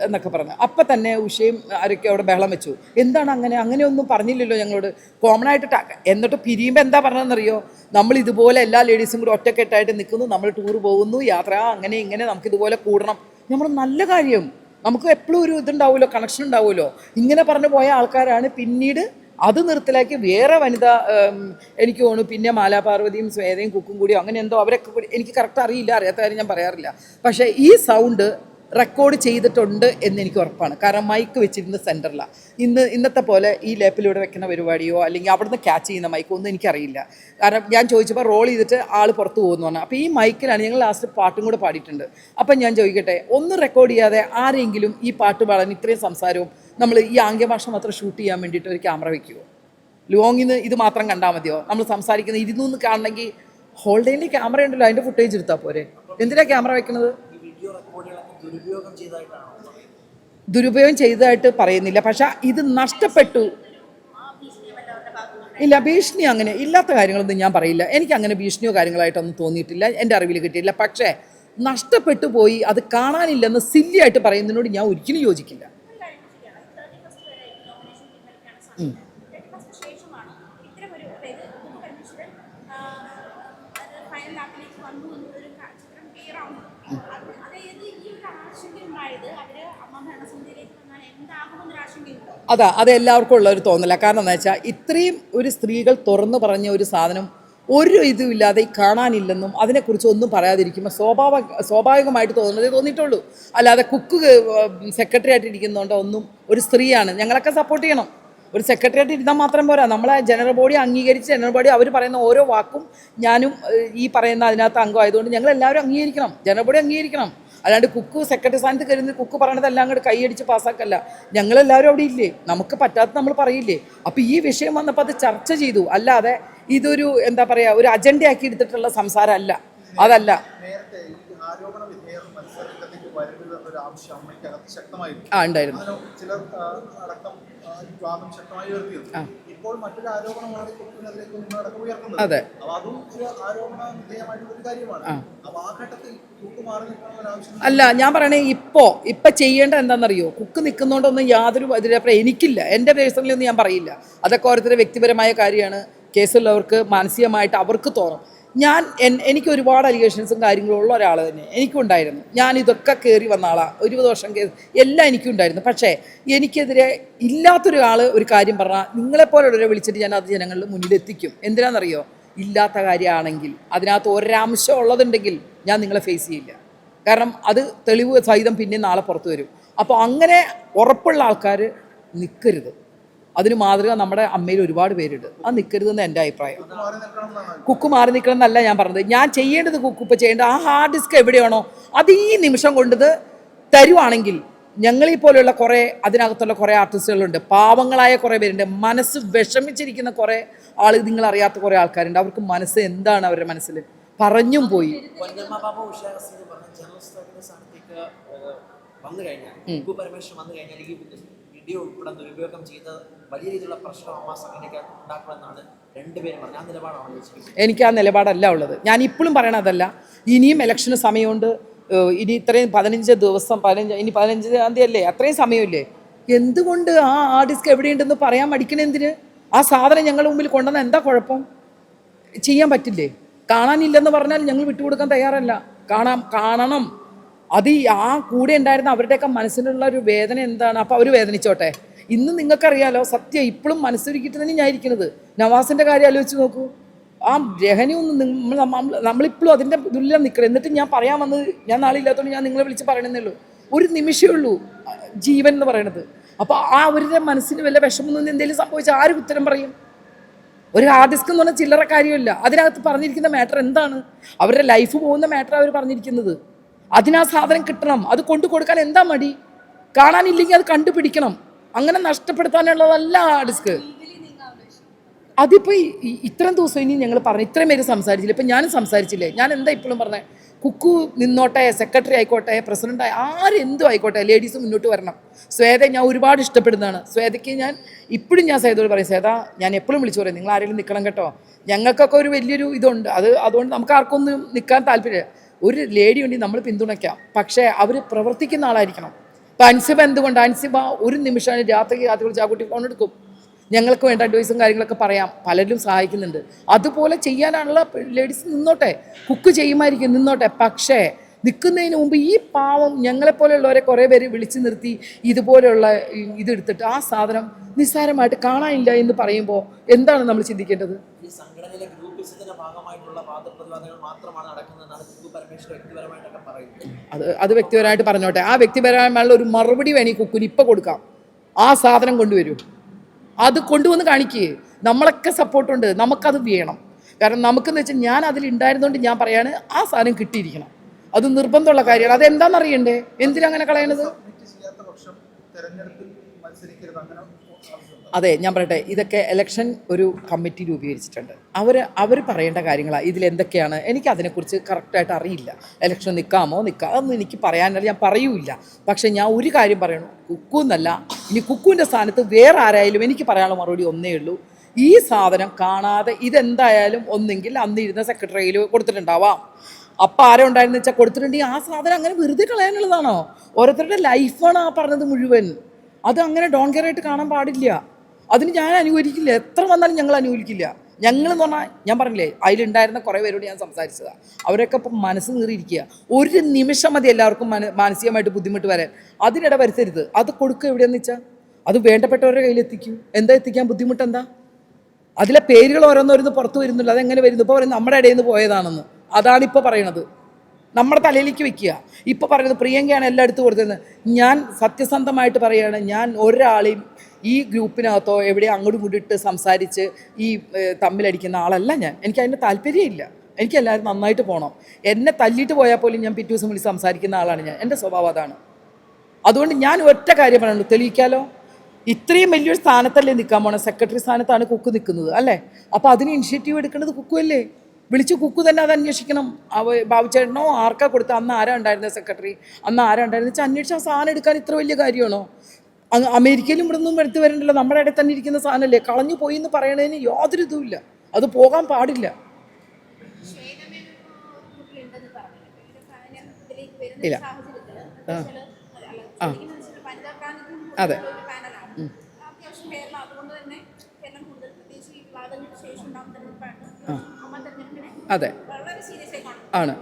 എന്നൊക്കെ പറഞ്ഞു. അപ്പം തന്നെ ഉഷയും ആരൊക്കെ അവിടെ ബഹളം വെച്ചു. എന്താണ് അങ്ങനെ? അങ്ങനെയൊന്നും പറഞ്ഞില്ലല്ലോ ഞങ്ങളോട്. കോമൺ ആയിട്ട് എന്നിട്ട് പിരിയുമ്പോൾ എന്താ പറഞ്ഞതെന്നറിയോ? നമ്മൾ ഇതുപോലെ എല്ലാ ലേഡീസും കൂടി ഒറ്റക്കെട്ടായിട്ട് നിൽക്കുന്നു നമ്മൾ ടൂർ പോകുന്നു യാത്ര അങ്ങനെ ഇങ്ങനെ നമുക്ക് ഇതുപോലെ കൂടണം. നമ്മൾ നല്ല കാര്യം. നമുക്ക് എപ്പോഴും ഒരു ഇതുണ്ടാവുമല്ലോ കണക്ഷൻ ഉണ്ടാവുമല്ലോ. ഇങ്ങനെ പറഞ്ഞു പോയ ആൾക്കാരാണ് പിന്നീട് അത് നിർത്തലാക്കി വേറെ വനിത എനിക്ക് തോന്നുന്നു പിന്നെ മാലാപാർവതിയും സ്വേതയും കുക്കും കൂടിയോ അങ്ങനെ എന്തോ അവരൊക്കെ കൂടി എനിക്ക് കറക്റ്റ് അറിയില്ല അറിയാത്ത കാര്യം ഞാൻ പറയാറില്ല. പക്ഷേ ഈ സൗണ്ട് റെക്കോർഡ് ചെയ്തിട്ടുണ്ട് എന്ന് എനിക്ക് ഉറപ്പാണ്. കാരണം മൈക്ക് വെച്ചിരുന്ന സെന്ററിലാണ് ഇന്ന് ഇന്നത്തെ പോലെ ഈ ലേപ്പിലൂടെ വെക്കുന്ന പരിപാടിയോ അല്ലെങ്കിൽ അവിടുന്ന് ക്യാച്ച് ചെയ്യുന്ന മൈക്കോ ഒന്നും എനിക്കറിയില്ല. കാരണം ഞാൻ ചോദിച്ചപ്പോൾ റോൾ ചെയ്തിട്ട് ആൾ പുറത്ത് പോകുന്നു പറഞ്ഞു. അപ്പോൾ ഈ മൈക്കിലാണ് ഞങ്ങൾ ലാസ്റ്റ് പാട്ടും കൂടെ പാടിയിട്ടുണ്ട്. അപ്പം ഞാൻ ചോദിക്കട്ടെ ഒന്നും റെക്കോർഡ് ചെയ്യാതെ ആരെങ്കിലും ഈ പാട്ട് പാടാൻ ഇത്രയും സംസാരവും നമ്മൾ ഈ ആംഗ്യഭാഷ മാത്രം ഷൂട്ട് ചെയ്യാൻ വേണ്ടിയിട്ട് ഒരു ക്യാമറ വെക്കുമോ ലോങ്ങിന്ന് ഇത് മാത്രം കണ്ടാൽ മതിയോ? നമ്മൾ സംസാരിക്കുന്നത് ഇരുന്നൂന്ന് കാണണമെങ്കിൽ ഹോൾഡേന്റെ ക്യാമറ ഉണ്ടല്ലോ അതിന്റെ ഫുട്ടേജ് എടുത്താൽ പോരെ. എന്തിനാ ക്യാമറ വെക്കുന്നത് ദുരുപയോഗം ചെയ്തതായിട്ട് പറയുന്നില്ല. പക്ഷെ ഇത് നഷ്ടപ്പെട്ടു. ഇല്ല ഭീഷണി അങ്ങനെ ഇല്ലാത്ത കാര്യങ്ങളൊന്നും ഞാൻ പറയില്ല. എനിക്ക് അങ്ങനെ ഭീഷണിയോ കാര്യങ്ങളായിട്ടൊന്നും തോന്നിയിട്ടില്ല. എന്റെ അറിവിൽ കിട്ടിയില്ല പക്ഷേ നഷ്ടപ്പെട്ടു പോയി അത് കാണാനില്ലെന്ന് സില്ലിയായിട്ട് പറയുന്നതിനോട് ഞാൻ ഒരിക്കലും യോജിക്കില്ല. അതാ അത് എല്ലാവർക്കും ഉള്ള ഒരു തോന്നല. കാരണം എന്താ വെച്ചാൽ ഇത്രയും ഒരു സ്ത്രീകൾ തുറന്നു പറഞ്ഞ ഒരു സാധനം ഒരു ഇതും ഇല്ലാതെ കാണാനില്ലെന്നും അതിനെക്കുറിച്ച് ഒന്നും പറയാതിരിക്കുമ്പോൾ സ്വാഭാവിക സ്വാഭാവികമായിട്ട് തോന്നുന്നതേ തോന്നിയിട്ടുള്ളൂ. അല്ലാതെ കുക്ക് സെക്രട്ടറി ആയിട്ട് ഇരിക്കുന്നതുകൊണ്ട് ഒന്നും ഒരു സ്ത്രീയാണ്. ഞങ്ങളൊക്കെ സപ്പോർട്ട് ചെയ്യണം. ഒരു സെക്രട്ടറി ആയിട്ട് ഇരുന്നാൽ മാത്രം പോരാ. നമ്മളെ ജനറൽ ബോഡി അംഗീകരിച്ച് ജനറൽ ബോഡി അവർ പറയുന്ന ഓരോ വാക്കും ഞാനും ഈ പറയുന്ന അതിനകത്ത് അംഗമായതുകൊണ്ട് ഞങ്ങൾ എല്ലാവരും അംഗീകരിക്കണം. ജനറൽ ബോഡി അംഗീകരിക്കണം. അല്ലാണ്ട് കുക്ക് സെക്രട്ടറി സ്ഥാനത്ത് കരുതി കുക്ക് പറയണതെല്ലാം അങ്ങോട്ട് കൈയടിച്ച് പാസ്സാക്കല്ല. ഞങ്ങളെല്ലാവരും അവിടെ ഇല്ലേ? നമുക്ക് പറ്റാത്ത നമ്മൾ പറയില്ലേ? അപ്പോൾ ഈ വിഷയം വന്നപ്പോൾ അത് ചർച്ച ചെയ്തു. അല്ലാതെ ഇതൊരു എന്താ പറയുക ഒരു അജണ്ടയാക്കി എടുത്തിട്ടുള്ള സംസാരമല്ല. അതല്ല. ആ ഉണ്ടായിരുന്നു. ശക്തമായി ഉയർത്തിയത്. ഇപ്പോൾ മറ്റൊരു ആരോപണമാണ് നിങ്ങളടക്കം ഉയർത്തുന്നത്. അതെ. അപ്പൊ അതും ഒരു ആരോപണ വിധേയമായിട്ടുള്ള ഒരു കാര്യമാണ്. അപ്പൊ ആ ഘട്ടത്തിൽ കുക്ക് മാറി നിൽക്കണമെന്ന് അല്ല ഞാൻ പറയണേ ഇപ്പോ ഇപ്പം ചെയ്യേണ്ട എന്താണെന്നറിയോ? കുക്ക് നിൽക്കുന്നതുകൊണ്ടൊന്നും യാതൊരു എതിരഭിപ്രായം എനിക്കില്ല. എന്റെ പേഴ്സണലി ഒന്നും ഞാൻ പറയില്ല. അതൊക്കെ ഓരോരുത്തരുടെ വ്യക്തിപരമായ കാര്യമാണ്. കേസുള്ളവർക്ക് മാനസികമായിട്ട് അവർക്ക് തോന്നും. ഞാൻ എനിക്ക് ഒരുപാട് അലിഗേഷൻസും കാര്യങ്ങളും ഉള്ള ഒരാൾ തന്നെ. എനിക്കുണ്ടായിരുന്നു. ഞാൻ ഇതൊക്കെ കയറി വന്ന ആളാണ് ഒരു വർഷം കേസ് എല്ലാം എനിക്കുണ്ടായിരുന്നു പക്ഷേ എനിക്കെതിരെ ഇല്ലാത്തൊരാൾ ഒരു കാര്യം പറഞ്ഞാൽ നിങ്ങളെപ്പോലുള്ളവരെ വിളിച്ചിട്ട് ഞാൻ അത് ജനങ്ങളുടെ മുന്നിലെത്തിക്കും. എന്തിനാണെന്നറിയോ ഇല്ലാത്ത കാര്യമാണെങ്കിൽ അതിനകത്ത് ഒരംശം ഉള്ളതുണ്ടെങ്കിൽ ഞാൻ നിങ്ങളെ ഫേസ് ചെയ്യില്ല. കാരണം അത് തെളിവ് സഹിതം പിന്നെ നാളെ പുറത്തു വരും. അപ്പോൾ അങ്ങനെ ഉറപ്പുള്ള ആൾക്കാർ നിൽക്കരുത് അതിന് മാതൃക നമ്മുടെ അമ്മയിൽ ഒരുപാട് പേരുണ്ട്. അത് നിൽക്കരുതെന്ന് എന്റെ അഭിപ്രായം. കുക്ക് മാറി നിൽക്കണം എന്നല്ല ഞാൻ പറഞ്ഞത്. ഞാൻ ചെയ്യേണ്ടത് കുക്ക് ഇപ്പം ചെയ്യേണ്ടത് ആ ഹാർഡ് ഡിസ്ക് എവിടെയാണോ അത് ഈ നിമിഷം കൊണ്ടത് തരുവാണെങ്കിൽ ഞങ്ങളീ പോലെയുള്ള കുറേ അതിനകത്തുള്ള കുറേ ആർട്ടിസ്റ്റുകളുണ്ട് പാവങ്ങളായ കുറേ പേരുണ്ട്. മനസ്സ് വിഷമിച്ചിരിക്കുന്ന കുറേ ആൾ നിങ്ങൾ അറിയാത്ത കുറേ ആൾക്കാരുണ്ട്. അവർക്ക് മനസ്സ് എന്താണ് അവരുടെ മനസ്സിൽ പറഞ്ഞും പോയി. വന്നു കഴിഞ്ഞാൽ പരമേശ്വരൻ വന്നു കഴിഞ്ഞാൽ ഈ വീഡിയോ ഉൾപ്പെടെ ദുരുപയോഗം ചെയ്ത് വലിയ രീതിയിലുള്ള പ്രശ്നം അമ്മ സംഘടനയ്ക്ക് ഉണ്ടാക്കുമെന്നാണ് രണ്ടുപേരും പറഞ്ഞത്. ആ എനിക്ക് ആ നിലപാടല്ല ഉള്ളത്. ഞാൻ ഇപ്പോഴും പറയണതല്ല ഇനിയും ഇലക്ഷന് സമയമുണ്ട്. ഇനി ഇത്രയും പതിനഞ്ച് ദിവസം പതിനഞ്ച് ഇനി പതിനഞ്ചാം തീയതി അല്ലേ? അത്രയും സമയമില്ലേ? എന്തുകൊണ്ട് ആ ആ ഡിസ്ക് എവിടെയുണ്ടെന്ന് പറയാൻ മടിക്കണെന്തിന് ആ സാധനം ഞങ്ങളുടെ മുമ്പിൽ കൊണ്ടുവന്ന എന്താ കുഴപ്പം? ചെയ്യാൻ പറ്റില്ലേ? കാണാനില്ലെന്ന് പറഞ്ഞാൽ ഞങ്ങൾ വിട്ടുകൊടുക്കാൻ തയ്യാറല്ല. കാണാം കാണണം. അത് ആ കൂടെ ഉണ്ടായിരുന്ന അവരുടെയൊക്കെ മനസ്സിലുള്ള ഒരു വേദന എന്താണ്? അപ്പോൾ അവർ വേദനിച്ചോട്ടെ. ഇന്ന് നിങ്ങൾക്കറിയാലോ സത്യം ഇപ്പോഴും മനസ്സൊരുക്കിയിട്ട് തന്നെ ഞാൻ ഇരിക്കുന്നത് നവാസിന്റെ കാര്യം ആലോചിച്ച് നോക്കൂ. ആ രഹനി ഒന്ന് നമ്മൾ നമ്മളിപ്പോഴും അതിന്റെ ദുല്യം നിൽക്കണം എന്നിട്ട് ഞാൻ പറയാൻ വന്നത് ഞാൻ നാളെ ഇല്ലാത്തതുകൊണ്ട് ഞാൻ നിങ്ങളെ വിളിച്ച് പറയണമെന്നേ ഉള്ളൂ. ഒരു നിമിഷമേ ഉള്ളൂ ജീവൻ എന്ന് പറയണത്. അപ്പോൾ ആ അവരുടെ മനസ്സിന് വല്ല വിഷമം എന്തെങ്കിലും സംഭവിച്ചാൽ ആരും ഉത്തരം പറയും? ഒരു ഹാർഡ് ഡിസ്ക് എന്ന് പറഞ്ഞാൽ ചില്ലറ കാര്യമില്ല. അതിനകത്ത് പറഞ്ഞിരിക്കുന്ന മാറ്റർ എന്താണ്? അവരുടെ ലൈഫ് പോകുന്ന മാറ്റർ അവർ പറഞ്ഞിരിക്കുന്നത്. അതിനാ സാധനം കിട്ടണം. അത് കൊണ്ടു കൊടുക്കാൻ എന്താ മടി? കാണാനില്ലെങ്കിൽ അത് കണ്ടുപിടിക്കണം. അങ്ങനെ നഷ്ടപ്പെടുത്താനുള്ളതല്ല ഡിസ്ക് അതിപ്പോൾ ഇത്രയും ദിവസം ഇനി ഞങ്ങൾ പറഞ്ഞു ഇത്രയും പേര് സംസാരിച്ചില്ല. ഇപ്പം ഞാനും സംസാരിച്ചില്ലേ? ഞാൻ എന്താ ഇപ്പോഴും പറഞ്ഞത് കുക്കു നിന്നോട്ടെ സെക്രട്ടറി ആയിക്കോട്ടെ പ്രസിഡന്റ് ആയി ആരെന്തും ആയിക്കോട്ടെ ലേഡീസ് മുന്നോട്ട് വരണം. ശ്വേത ഞാൻ ഒരുപാട് ഇഷ്ടപ്പെടുന്നതാണ്. ശ്വേതയ്ക്ക് ഞാൻ ഇപ്പോഴും ഞാൻ സ്വേതയോട് പറയും ശ്വേത ഞാൻ എപ്പോഴും വിളിച്ചു പറയും നിങ്ങൾ ആരെങ്കിലും നിൽക്കണം കേട്ടോ. ഞങ്ങൾക്കൊക്കെ ഒരു വലിയൊരു ഇതുണ്ട്. അത് അതുകൊണ്ട് നമുക്ക് ആർക്കൊന്നും നിൽക്കാൻ താല്പര്യം ഒരു ലേഡി ഉണ്ടെങ്കിൽ നമ്മൾ പിന്തുണയ്ക്കാം. പക്ഷേ അവർ പ്രവർത്തിക്കുന്ന ആളായിരിക്കണം. ഇപ്പം അൻസിബ എന്തുകൊണ്ട്? അൻസിബ ഒരു നിമിഷം രാത്രി രാത്രി വിളിച്ച് ആ കുട്ടി ഫോൺ എടുക്കും. ഞങ്ങൾക്ക് വേണ്ട അഡ്വൈസും കാര്യങ്ങളൊക്കെ പറയാം. പലരും സഹായിക്കുന്നുണ്ട്. അതുപോലെ ചെയ്യാനുള്ള ലേഡീസ് നിന്നോട്ടെ. കുക്ക് ചെയ്യുമായിരിക്കും നിന്നോട്ടെ. പക്ഷേ നിൽക്കുന്നതിന് മുമ്പ് ഈ പാവം ഞങ്ങളെപ്പോലെയുള്ളവരെ കുറേ പേര് വിളിച്ചു നിർത്തി ഇതുപോലെയുള്ള ഇതെടുത്തിട്ട് ആ സാധനം നിസ്സാരമായിട്ട് കാണാനില്ല എന്ന് പറയുമ്പോൾ എന്താണ് നമ്മൾ ചിന്തിക്കേണ്ടത്? ഈ സംഘടനയിലെ ഗ്രൂപ്പ് ഭാഗമായിട്ടുള്ള അത് അത് വ്യക്തിപരമായിട്ട് പറഞ്ഞോട്ടെ. ആ വ്യക്തിപരമായുള്ള ഒരു മറുപടി വേണമെങ്കിൽ കുക്കുന് ഇപ്പം കൊടുക്കാം. ആ സാധനം കൊണ്ടുവരൂ. അത് കൊണ്ടുവന്ന് കാണിക്കേ. നമ്മളൊക്കെ സപ്പോർട്ടുണ്ട് നമുക്കത് വേണം. കാരണം നമുക്കെന്ന് വെച്ചാൽ ഞാൻ അതിലുണ്ടായിരുന്നതുകൊണ്ട് ഞാൻ പറയാണ് ആ സാധനം കിട്ടിയിരിക്കണം. അത് നിർബന്ധമുള്ള കാര്യമാണ്. അത് അറിയണ്ടേ എന്തിനങ്ങനെ കളയണത്? അതെ ഞാൻ പറയട്ടെ. ഇതൊക്കെ ഇലക്ഷൻ ഒരു കമ്മിറ്റി രൂപീകരിച്ചിട്ടുണ്ട്. അവർ അവർ പറയേണ്ട കാര്യങ്ങളാണ് ഇതിലെന്തൊക്കെയാണ് എനിക്ക് അതിനെക്കുറിച്ച് കറക്റ്റായിട്ട് അറിയില്ല. ഇലക്ഷൻ നിൽക്കാമോ നിൽക്കാം അതൊന്നും എനിക്ക് പറയാനല്ല ഞാൻ പറയൂല പക്ഷേ ഞാൻ ഒരു കാര്യം പറയണു. കുക്കു എന്നല്ല. ഇനി കുക്കുവിന്റെ സ്ഥാനത്ത് വേറെ ആരായാലും എനിക്ക് പറയാനുള്ള മറുപടി ഒന്നേ ഉള്ളൂ. ഈ സാധനം കാണാതെ ഇതെന്തായാലും ഒന്നെങ്കിൽ അന്ന് ഇരുന്ന സെക്രട്ടറിയിൽ കൊടുത്തിട്ടുണ്ടാവാം. അപ്പം ആരോ ഉണ്ടായിരുന്നു വെച്ചാൽ കൊടുത്തിട്ടുണ്ടെങ്കിൽ ആ സാധനം അങ്ങനെ വെറുതെ കളയാനുള്ളതാണോ? ഓരോരുത്തരുടെ ലൈഫാണ് ആ പറഞ്ഞത് മുഴുവൻ. അത് അങ്ങനെ ഡോൺ കെയർ ആയിട്ട് കാണാൻ പാടില്ല. അതിന് ഞാൻ അനുകൂലിക്കില്ല എത്ര വന്നാലും ഞങ്ങൾ അനുകൂലിക്കില്ല ഞങ്ങൾ എന്ന് പറഞ്ഞാൽ ഞാൻ പറഞ്ഞില്ലേ അതിലുണ്ടായിരുന്ന കുറേ പേരോട് ഞാൻ സംസാരിച്ചതാണ് അവരൊക്കെ ഇപ്പം മനസ്സ് നീറിയിരിക്കുക ഒരു നിമിഷം മതി എല്ലാവർക്കും മന മാനസികമായിട്ട് ബുദ്ധിമുട്ട് വരാൻ. അതിനിട വരുത്തരുത്. അത് കൊടുക്കുക എവിടെയെന്ന് വെച്ചാൽ അത് വേണ്ടപ്പെട്ടവരുടെ കയ്യിൽ എത്തിക്കും. എന്താ എത്തിക്കാൻ ബുദ്ധിമുട്ട് എന്താ അതിലെ പേരുകൾ ഓരോന്നോരോന്ന് പുറത്ത് വരുന്നുള്ളൂ അതെങ്ങനെ വരുന്നു? ഇപ്പോൾ പറയുന്നത് നമ്മുടെ ഇടയിൽ നിന്ന് പോയതാണെന്ന്. അതാണ് ഇപ്പോൾ പറയണത്. നമ്മുടെ തലയിലേക്ക് വെക്കുക. ഇപ്പോൾ പറയുന്നത് പ്രിയങ്കയാണ് എല്ലായിടത്തും കൊടുത്തിരുന്നത്. ഞാൻ സത്യസന്ധമായിട്ട് പറയുകയാണ് ഞാൻ ഒരാളെയും ഈ ഗ്രൂപ്പിനകത്തോ എവിടെ അങ്ങോട്ടും ഇങ്ങോട്ടും സംസാരിച്ച് ഈ തമ്മിലടിക്കുന്ന ആളല്ല ഞാൻ. എനിക്ക് അതിന്റെ താല്പര്യമില്ല. എനിക്ക് എല്ലാവരും നന്നായിട്ട് പോകണം എന്നെ തല്ലിയിട്ട് പോയാൽ പോലും ഞാൻ പിറ്റേ ദിവസം വിളിച്ച് സംസാരിക്കുന്ന ആളാണ് ഞാൻ. എന്റെ സ്വഭാവം അതാണ്. അതുകൊണ്ട് ഞാൻ ഒറ്റ കാര്യം പറയുള്ളൂ തെളിയിക്കാലോ? ഇത്രയും വലിയൊരു സ്ഥാനത്തല്ലേ നിൽക്കാൻ പോണേ? സെക്രട്ടറി സ്ഥാനത്താണ് കുക്ക് നിൽക്കുന്നത് അല്ലേ? അപ്പോൾ അതിന് ഇനിഷ്യേറ്റീവ് എടുക്കേണ്ടത് കുക്കു അല്ലേ വിളിച്ച് കുക്കു തന്നെ അത് അന്വേഷിക്കണം. അവ ബാബുചേട്ടനോ ആർക്കാ കൊടുത്ത? അന്ന് ആരാ ഉണ്ടായിരുന്നത് സെക്രട്ടറി? അന്ന് ആരാ ഉണ്ടായിരുന്നത് വെച്ചാൽ അന്വേഷിച്ച് ആ സാധനം എടുക്കാൻ ഇത്ര വലിയ കാര്യമാണോ? അമേരിക്കയിലും ഇവിടെ നിന്നും എടുത്തു വരണ്ടല്ലോ. നമ്മുടെ ഇടയിൽ തന്നെ ഇരിക്കുന്ന സാധനമല്ലേ കളഞ്ഞു പോയി എന്ന് പറയണതിന് യാതൊരു ഇതുമില്ല. അത് പോകാൻ പാടില്ല. ഇല്ല. ആ. അതെ. ഉള്ള ഒരു പാനലാണ്. അത്യാവശ്യം കേരളം അതുകൊണ്ട് തന്നെ കേരളം കൂടുതൽ പ്രത്യേകിച്ച് ഈ വിവാദങ്ങൾക്ക് ശേഷം ഉണ്ടാകുന്ന തെരഞ്ഞെടുപ്പാണ് അമ്മ തെരഞ്ഞെടുപ്പിനെ അതെ വളരെ സീരിയസ് ആയി കാണും ആണ് അങ്ങനെയുള്ള സാഹചര്യത്തിൽ ഇങ്ങനെ ഒരു വിഷയം അവരോട് ഒരു കാൻഡിഡേറ്റ് എന്നുള്ള നിലയിൽ എന്നല്ല ഞാൻ ചോദിക്കുന്നത് അല്ലാതെ അവരോട് ഡിസ്കസ് ചെയ്യേണ്ട ഒരു ആണ്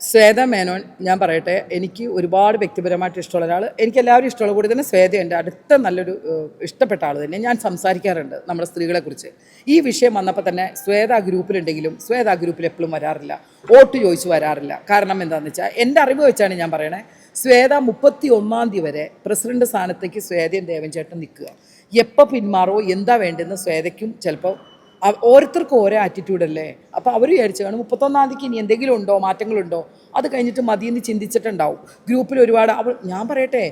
ശ്വേത മേനോൻ ഞാൻ പറയട്ടെ എനിക്ക് ഒരുപാട് വ്യക്തിപരമായിട്ട് ഇഷ്ടമുള്ള ഒരാൾ എനിക്ക് എല്ലാവരും ഇഷ്ടമുള്ള കൂടി തന്നെ ശ്വേത എന്റെ അടുത്ത നല്ലൊരു ഇഷ്ടപ്പെട്ട ആൾ തന്നെ ഞാൻ സംസാരിക്കാറുണ്ട് നമ്മുടെ സ്ത്രീകളെക്കുറിച്ച് ഈ വിഷയം വന്നപ്പോൾ തന്നെ ശ്വേത ഗ്രൂപ്പിലുണ്ടെങ്കിലും ശ്വേത ഗ്രൂപ്പിൽ എപ്പോഴും വരാറില്ല. വോട്ട് ചോദിച്ച് വരാറില്ല. കാരണം എന്താണെന്ന് വെച്ചാൽ എന്റെ അറിവ് വെച്ചാണ് ഞാൻ പറയണേ ശ്വേത മുപ്പത്തി ഒന്നാം തീയതി വരെ പ്രസിഡന്റ് സ്ഥാനത്തേക്ക് ശ്വേതയും ദേവൻചേട്ടൻ നിൽക്കുക. എപ്പോൾ പിന്മാറോ എന്താ വേണ്ടതെന്ന് ശ്വേതയ്ക്കും ചിലപ്പോൾ ഓരോരുത്തർക്കും ഓരോ ആറ്റിറ്റ്യൂഡല്ലേ അപ്പോൾ അവർ വിചാരിച്ചു കാണും മുപ്പത്തൊന്നാം തീയതിക്ക് ഇനി എന്തെങ്കിലും ഉണ്ടോ മാറ്റങ്ങളുണ്ടോ? അത് കഴിഞ്ഞിട്ട് മതിയെന്ന് ചിന്തിച്ചിട്ടുണ്ടാവും. ഗ്രൂപ്പിൽ ഒരുപാട് അവൾ ഞാൻ പറയട്ടെ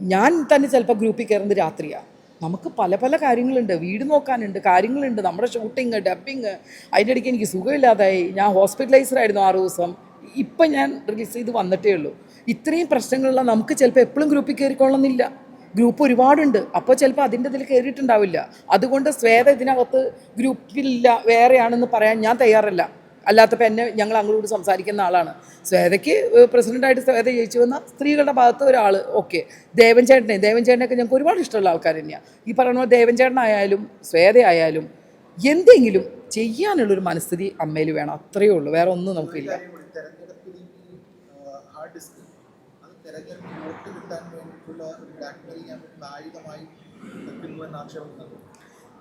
ഞാൻ തന്നെ ചിലപ്പോൾ ഗ്രൂപ്പിൽ കയറുന്നത് രാത്രിയാണ് നമുക്ക് പല പല കാര്യങ്ങളുണ്ട്. വീട് നോക്കാനുണ്ട് കാര്യങ്ങളുണ്ട്. നമ്മുടെ ഷൂട്ടിങ് ഡബിങ് അതിന്റെ ഇടയ്ക്ക് എനിക്ക് സുഖമില്ലാതായി. ഞാൻ ഹോസ്പിറ്റലൈസറായിരുന്നു ആറ് ദിവസം. ഇപ്പം ഞാൻ റിലീസ് ചെയ്ത് വന്നിട്ടേ ഉള്ളൂ. ഇത്രയും പ്രശ്നങ്ങളുള്ള നമുക്ക് ചിലപ്പോൾ എപ്പോഴും ഗ്രൂപ്പിൽ കയറിക്കൊള്ളുന്നില്ല ഗ്രൂപ്പ് ഒരുപാടുണ്ട്. അപ്പോൾ ചിലപ്പോൾ അതിന്റെ ഇതിൽ കയറിയിട്ടുണ്ടാവില്ല. അതുകൊണ്ട് സ്വേത ഇതിനകത്ത് ഗ്രൂപ്പിലില്ല വേറെയാണെന്ന് പറയാൻ ഞാൻ തയ്യാറല്ല. അല്ലാത്തപ്പോൾ എന്നെ ഞങ്ങൾ അങ്ങോട്ട് സംസാരിക്കുന്ന ആളാണ്. സ്വേതയ്ക്ക് പ്രസിഡന്റായിട്ട് സ്വേത ജയിച്ചു വന്ന സ്ത്രീകളുടെ ഭാഗത്ത് ഒരാൾ ഓക്കെ. ദേവൻ ചേട്ടനെ ദേവൻ ഞങ്ങൾക്ക് ഒരുപാട് ഇഷ്ടമുള്ള ആൾക്കാർ തന്നെയാണ് ഈ പറയുന്ന ദേവൻ ചേട്ടനായാലും ശ്വേതയായാലും എന്തെങ്കിലും ചെയ്യാനുള്ളൊരു മനസ്ഥിതി അമ്മയിൽ വേണം. അത്രയേ ഉള്ളൂ. വേറെ ഒന്നും നമുക്കില്ല കാര്യം കൂടി, തെരഞ്ഞെടുപ്പിൽ ഈ ഹാർഡ് ഡിസ്ക് അത് തെരഞ്ഞെടുപ്പ് വോട്ട് കിട്ടാൻ വേണ്ടിയിട്ടുള്ള ആയുധമായി എന്ന ആക്ഷേപം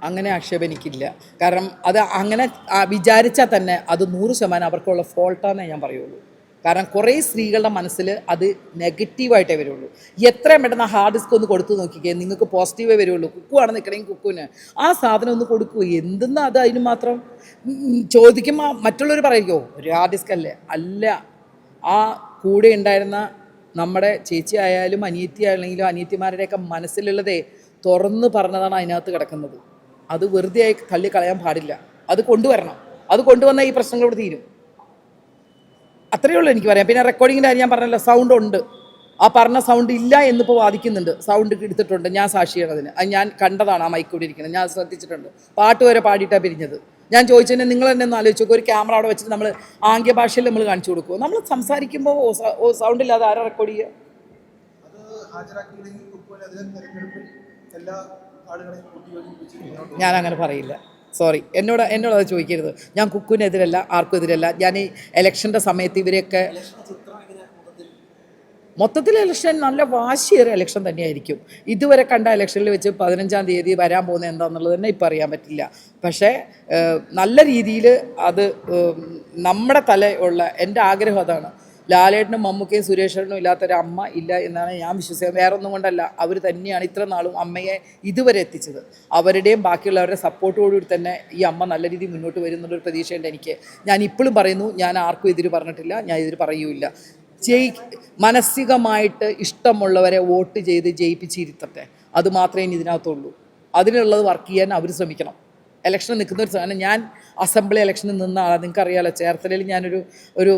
അങ്ങനെ ആക്ഷേപനിക്കില്ല കാരണം അത് അങ്ങനെ വിചാരിച്ചാൽ തന്നെ അത് നൂറ് ശതമാനം അവർക്കുള്ള ഫോൾട്ടാന്നേ ഞാൻ പറയുള്ളൂ. കാരണം കുറേ സ്ത്രീകളുടെ മനസ്സിൽ അത് നെഗറ്റീവായിട്ടേ വരുള്ളൂ. എത്രയും പെട്ടെന്ന് ഹാർഡ് ഡിസ്ക് ഒന്ന് കൊടുത്തു നോക്കിക്കേ നിങ്ങൾക്ക് പോസിറ്റീവേ വരുള്ളൂ. കുക്കുവാണ് നിൽക്കണമെങ്കിൽ കുക്കുവിന് ആ സാധനം ഒന്ന് കൊടുക്കൂ. എന്തെന്നാ അത് അതിന് മാത്രം? ചോദിക്കുമ്പോൾ മറ്റുള്ളവർ പറയുമോ ഒരു ഹാർഡ് ഡിസ്ക് അല്ലേ അല്ല. ആ കൂടെ ഉണ്ടായിരുന്ന നമ്മുടെ ചേച്ചി ആയാലും അനിയത്തി ആണെങ്കിലും അനിയത്തിമാരുടെയൊക്കെ മനസ്സിലുള്ളതേ തുറന്ന് പറഞ്ഞതാണ് അതിനകത്ത് കിടക്കുന്നത്. അത് വെറുതെ ആയി തള്ളി കളയാൻ പാടില്ല. അത് കൊണ്ടുവരണം. അത് കൊണ്ടുവന്നാൽ ഈ പ്രശ്നങ്ങളോട് തീരും. അത്രയേ ഉള്ളൂ എനിക്ക് പറയാം പിന്നെ റെക്കോർഡിങ്ങിന്റെ കാര്യം ഞാൻ പറഞ്ഞല്ലോ സൗണ്ട് ഉണ്ട്. ആ പറഞ്ഞ സൗണ്ട് ഇല്ല എന്നിപ്പോൾ വാദിക്കുന്നുണ്ട്. സൗണ്ട് എടുത്തിട്ടുണ്ട്. ഞാൻ സാക്ഷിയാണ് അതിന് അത് ഞാൻ കണ്ടതാണ് ആ മൈക്കൂടി ഇരിക്കുന്നത്. ഞാൻ ശ്രദ്ധിച്ചിട്ടുണ്ട്. പാട്ട് വരെ പാടിയിട്ടാണ് പിരിഞ്ഞത്. ഞാൻ ചോദിച്ചതിന് നിങ്ങൾ തന്നെ ഒന്ന് ആലോചിച്ച് ഒരു ക്യാമറ അവിടെ വെച്ചിട്ട് നമ്മൾ ആംഗ്യ ഭാഷയിൽ നമ്മൾ കാണിച്ചു കൊടുക്കുക നമ്മൾ സംസാരിക്കുമ്പോൾ ഓ സൗണ്ട് ഇല്ലാതെ ആരാ റെക്കോർഡ് ചെയ്യുക ഞാൻ അങ്ങനെ പറയില്ല. സോറി എന്നോട് എന്നോട് അത് ചോദിക്കരുത്. ഞാൻ കുക്കുവിനെതിരല്ല ആർക്കും എതിരല്ല. ഞാൻ ഈ ഇലക്ഷന്റെ സമയത്ത് ഇവരെയൊക്കെ ഇലക്ഷൻ ചിത്രം എങ്ങനെ മൊത്തത്തിൽ മൊത്തത്തിൽ ഇലക്ഷൻ നല്ല വാശിയേറിയ ഇലക്ഷൻ തന്നെയായിരിക്കും. ഇതുവരെ കണ്ട ഇലക്ഷനിൽ വെച്ച് പതിനഞ്ചാം തീയതി വരാൻ പോകുന്നത് എന്താണെന്നുള്ളത് തന്നെ ഇപ്പം അറിയാൻ പറ്റില്ല. പക്ഷേ നല്ല രീതിയിൽ അത് നമ്മുടെ തലയുള്ള എന്റെ ആഗ്രഹം അതാണ്. ലാലേട്ടനും മമ്മൂക്കയും സുരേഷനും ഇല്ലാത്തൊരു അമ്മ ഇല്ല എന്നാണ് ഞാൻ വിശ്വസിക്കുന്നത്. വേറെ ഒന്നും കൊണ്ടല്ല. അവർ തന്നെയാണ് ഇത്ര നാളും അമ്മയെ ഇതുവരെ എത്തിച്ചത്. അവരുടെയും ബാക്കിയുള്ളവരുടെ സപ്പോർട്ടോടുകൂടി തന്നെ ഈ അമ്മ നല്ല രീതിയിൽ മുന്നോട്ട് വരും എന്നുള്ളൊരു പ്രതീക്ഷയുണ്ട് എനിക്ക്. ഞാൻ ഇപ്പോഴും പറയുന്നു ഞാൻ ആർക്കും എതിര് പറഞ്ഞിട്ടില്ല ഞാൻ എതിര് പറയൂല ജയി മാനസികമായിട്ട് ഇഷ്ടമുള്ളവരെ വോട്ട് ചെയ്ത് ജയിപ്പിച്ചിരുത്തട്ടെ. അത് മാത്രമേ ഇനി ഇതിനകത്തുള്ളൂ. അതിനുള്ളത് വർക്ക് ചെയ്യാൻ അവർ ശ്രമിക്കണം. ഇലക്ഷൻ നിൽക്കുന്ന ഒരു സാധനം ഞാൻ അസംബ്ലി ഇലക്ഷന് നിന്ന ആളാണ് നിങ്ങൾക്ക് അറിയാലോ ചേർത്തലയിൽ ഞാനൊരു ഒരു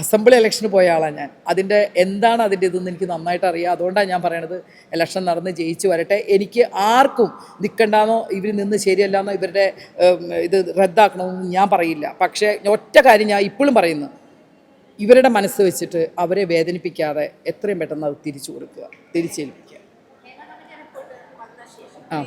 അസംബ്ലി ഇലക്ഷന് പോയ ആളാണ് ഞാൻ. അതിന്റെ എന്താണ് അതിന്റെ ഇതെന്ന് എനിക്ക് നന്നായിട്ട് അറിയാം. അതുകൊണ്ടാണ് ഞാൻ പറയണത് ഇലക്ഷൻ നടന്ന് ജയിച്ചു വരട്ടെ. എനിക്ക് ആർക്കും നിൽക്കണ്ടെന്നോ ഇവർ നിന്ന് ശരിയല്ലാന്നോ ഇവരുടെ ഇത് റദ്ദാക്കണമെന്ന് ഞാൻ പറയില്ല. പക്ഷേ ഒറ്റ കാര്യം ഞാൻ ഇപ്പോഴും പറയുന്നു. ഇവരുടെ മനസ്സ് വെച്ചിട്ട് അവരെ വേദനിപ്പിക്കാതെ എത്രയും പെട്ടെന്ന് അത് തിരിച്ചു കൊടുക്കുക തിരിച്ചേൽപ്പിക്കുക ആ,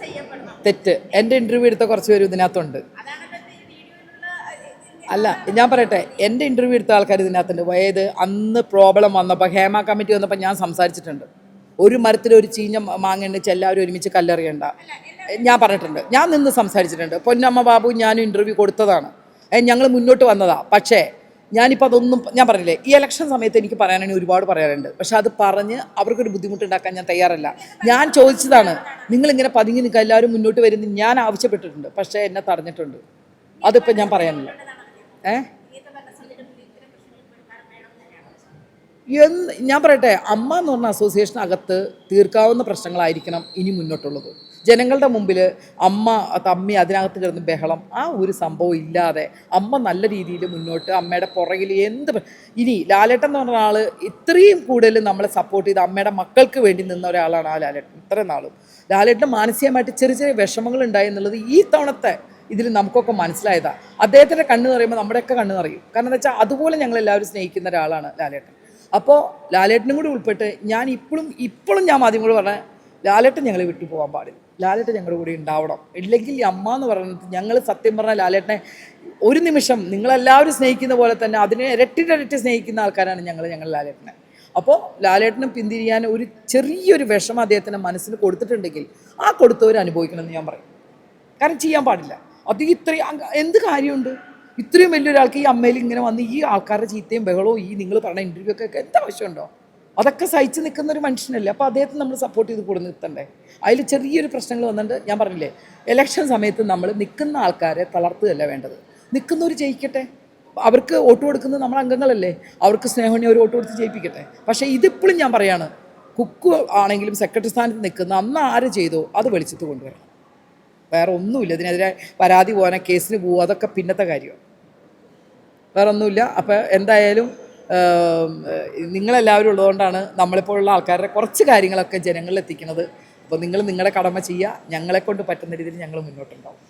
ഹേമ തെറ്റ്. എന്റെ ഇന്റർവ്യൂ എടുത്ത കുറച്ച് പേര് ഇതിനകത്തുണ്ട്. അല്ല ഞാൻ പറയട്ടെ. എന്റെ ഇന്റർവ്യൂ എടുത്ത ആൾക്കാർ ഇതിനകത്തുണ്ട്. വയത് അന്ന് പ്രോബ്ലം വന്നപ്പോൾ ഹേമ കമ്മിറ്റി വന്നപ്പോൾ ഞാൻ സംസാരിച്ചിട്ടുണ്ട്. ഒരു മരത്തിൽ ഒരു ചീഞ്ഞ മാങ്ങ ഉണ്ടെച്ച് എല്ലാവരും ഒരുമിച്ച് കല്ലെറിയണ്ട. ഞാൻ പറഞ്ഞിട്ടുണ്ട്. ഞാൻ നിന്ന് സംസാരിച്ചിട്ടുണ്ട്. പൊന്നമ്മ ബാബു ഞാനും ഇന്റർവ്യൂ കൊടുത്തതാണ്. ഞങ്ങൾ മുന്നോട്ട് വന്നതാണ് പക്ഷേ ഞാനിപ്പോൾ അതൊന്നും ഞാൻ പറഞ്ഞില്ലേ ഈ ഇലക്ഷൻ സമയത്ത് എനിക്ക് പറയാനാണെങ്കിൽ ഒരുപാട് പറയാറുണ്ട്. പക്ഷെ അത് പറഞ്ഞ് അവർക്കൊരു ബുദ്ധിമുട്ടുണ്ടാക്കാൻ ഞാൻ തയ്യാറല്ല. ഞാൻ ചോദിച്ചതാണ് നിങ്ങളിങ്ങനെ പതുങ്ങി നിൽക്കുക എല്ലാവരും മുന്നോട്ട് വരുന്ന ഞാൻ ആവശ്യപ്പെട്ടിട്ടുണ്ട് പക്ഷേ എന്നെ തടഞ്ഞിട്ടുണ്ട്. അതിപ്പോൾ ഞാൻ പറയാനില്ല. ഏ? എന്ന് ഞാൻ പറയട്ടെ അമ്മ എന്ന് പറഞ്ഞ അസോസിയേഷനകത്ത് തീർക്കാവുന്ന പ്രശ്നങ്ങളായിരിക്കണം ഇനി മുന്നോട്ടുള്ളത്. ജനങ്ങളുടെ മുമ്പിൽ അമ്മ തമ്മി അതിനകത്ത് കിടന്ന് ബഹളം ആ ഒരു സംഭവം ഇല്ലാതെ അമ്മ നല്ല രീതിയിൽ മുന്നോട്ട് അമ്മയുടെ പുറകിൽ എന്ത് ഇനി ലാലേട്ടൻ എന്ന് പറഞ്ഞ ആൾ ഇത്രയും കൂടുതൽ നമ്മളെ സപ്പോർട്ട് ചെയ്ത് അമ്മയുടെ മക്കൾക്ക് വേണ്ടി നിന്ന ഒരാളാണ് ആ ലാലേട്ടൻ ഇത്രയും നാളും. ലാലേട്ടന് മാനസികമായിട്ട് ചെറിയ ചെറിയ വിഷമങ്ങൾ ഉണ്ടായി എന്നുള്ളത് ഈ തവണത്തെ ഇതിൽ നമുക്കൊക്കെ മനസ്സിലായതാണ് അദ്ദേഹത്തിന്റെ കണ്ണ് നിറയുമ്പോൾ നമ്മുടെയൊക്കെ കണ്ണ് നിറയും. കാരണം എന്താ വെച്ചാൽ അതുപോലെ ഞങ്ങളെല്ലാവരും സ്നേഹിക്കുന്ന ഒരാളാണ് ലാലേട്ടൻ. അപ്പോൾ ലാലേട്ടനും കൂടി ഉൾപ്പെട്ട് ഞാൻ ഇപ്പോഴും ഇപ്പോഴും ഞാൻ മാധ്യമങ്ങളോട് പറഞ്ഞ ലാലേട്ടൻ ഞങ്ങളെ വിട്ടു പോകാൻ പാടില്ല. ലാലേട്ടൻ ഞങ്ങളുടെ കൂടെ ഉണ്ടാവണം. ഇല്ലെങ്കിൽ അമ്മ എന്ന് പറയുന്നത് ഞങ്ങൾ സത്യം പറഞ്ഞാൽ ലാലേട്ടനെ ഒരു നിമിഷം നിങ്ങളെല്ലാവരും സ്നേഹിക്കുന്ന പോലെ തന്നെ അതിനെ ഇരട്ടിരട്ടി സ്നേഹിക്കുന്ന ആൾക്കാരാണ് ഞങ്ങൾ ഞങ്ങൾ ലാലേട്ടനെ. അപ്പോൾ ലാലേട്ടനും പിന്തിരിയാൻ ഒരു ചെറിയൊരു വിഷമം അദ്ദേഹത്തിന്റെ മനസ്സിൽ കൊടുത്തിട്ടുണ്ടെങ്കിൽ ആ കൊടുത്തവർ അനുഭവിക്കണമെന്ന് ഞാൻ പറയും. കാരണം ചെയ്യാൻ പാടില്ല. അത് ഇത്രയും എന്ത് കാര്യമുണ്ട്? ഇത്രയും വലിയൊരാൾക്ക് ഈ അമ്മയിൽ ഇങ്ങനെ വന്ന് ഈ ആൾക്കാരുടെ ചീത്തയും ബഹളവും ഈ നിങ്ങൾ പറഞ്ഞ ഇന്റർവ്യൂ ഒക്കെ എന്ത് ആവശ്യമുണ്ടോ? അതൊക്കെ സഹിച്ച് നിൽക്കുന്ന ഒരു മനുഷ്യനല്ലേ? അപ്പോൾ അദ്ദേഹത്തെ നമ്മൾ സപ്പോർട്ട് ചെയ്ത് കൂടെ നിർത്തണ്ടേ? അതിൽ ചെറിയൊരു പ്രശ്നങ്ങൾ വന്നിട്ട് ഞാൻ പറഞ്ഞില്ലേ ഇലക്ഷൻ സമയത്ത് നമ്മൾ നിൽക്കുന്ന ആൾക്കാരെ തളർത്തുകയല്ല വേണ്ടത്? നിൽക്കുന്നവർ ജയിക്കട്ടെ? അവർക്ക് വോട്ട് കൊടുക്കുന്നത് നമ്മൾ അംഗങ്ങളല്ലേ? അവർക്ക് സ്നേഹമുണ്ടെങ്കിൽ ഒരു വോട്ട് കൊടുത്ത് ജയിപ്പിക്കട്ടെ? പക്ഷേ ഇതിപ്പോഴും ഞാൻ പറയാണ് കുക്കു ആണെങ്കിലും സെക്രട്ടറി സ്ഥാനത്ത് നിൽക്കുന്ന അന്ന് ആര് ചെയ്തോ അത് വെളിച്ചത്ത് കൊണ്ടുവരണം. വേറെ ഒന്നുമില്ല. ഇതിനെതിരെ പരാതി പോകാനോ കേസിന് പോകുക അതൊക്കെ പിന്നത്തെ കാര്യമാണ്. വേറെ ഒന്നുമില്ല അപ്പോൾ എന്തായാലും നിങ്ങളെല്ലാവരും ഉള്ളതുകൊണ്ടാണ് നമ്മളിപ്പോഴുള്ള ആൾക്കാരുടെ കുറച്ച് കാര്യങ്ങളൊക്കെ ജനങ്ങളിൽ എത്തിക്കുന്നത്. അപ്പോൾ നിങ്ങൾ നിങ്ങളുടെ കടമ ചെയ്യുക. ഞങ്ങളെ കൊണ്ട് പറ്റുന്ന രീതിയിൽ ഞങ്ങൾ മുന്നോട്ടുണ്ടാവും.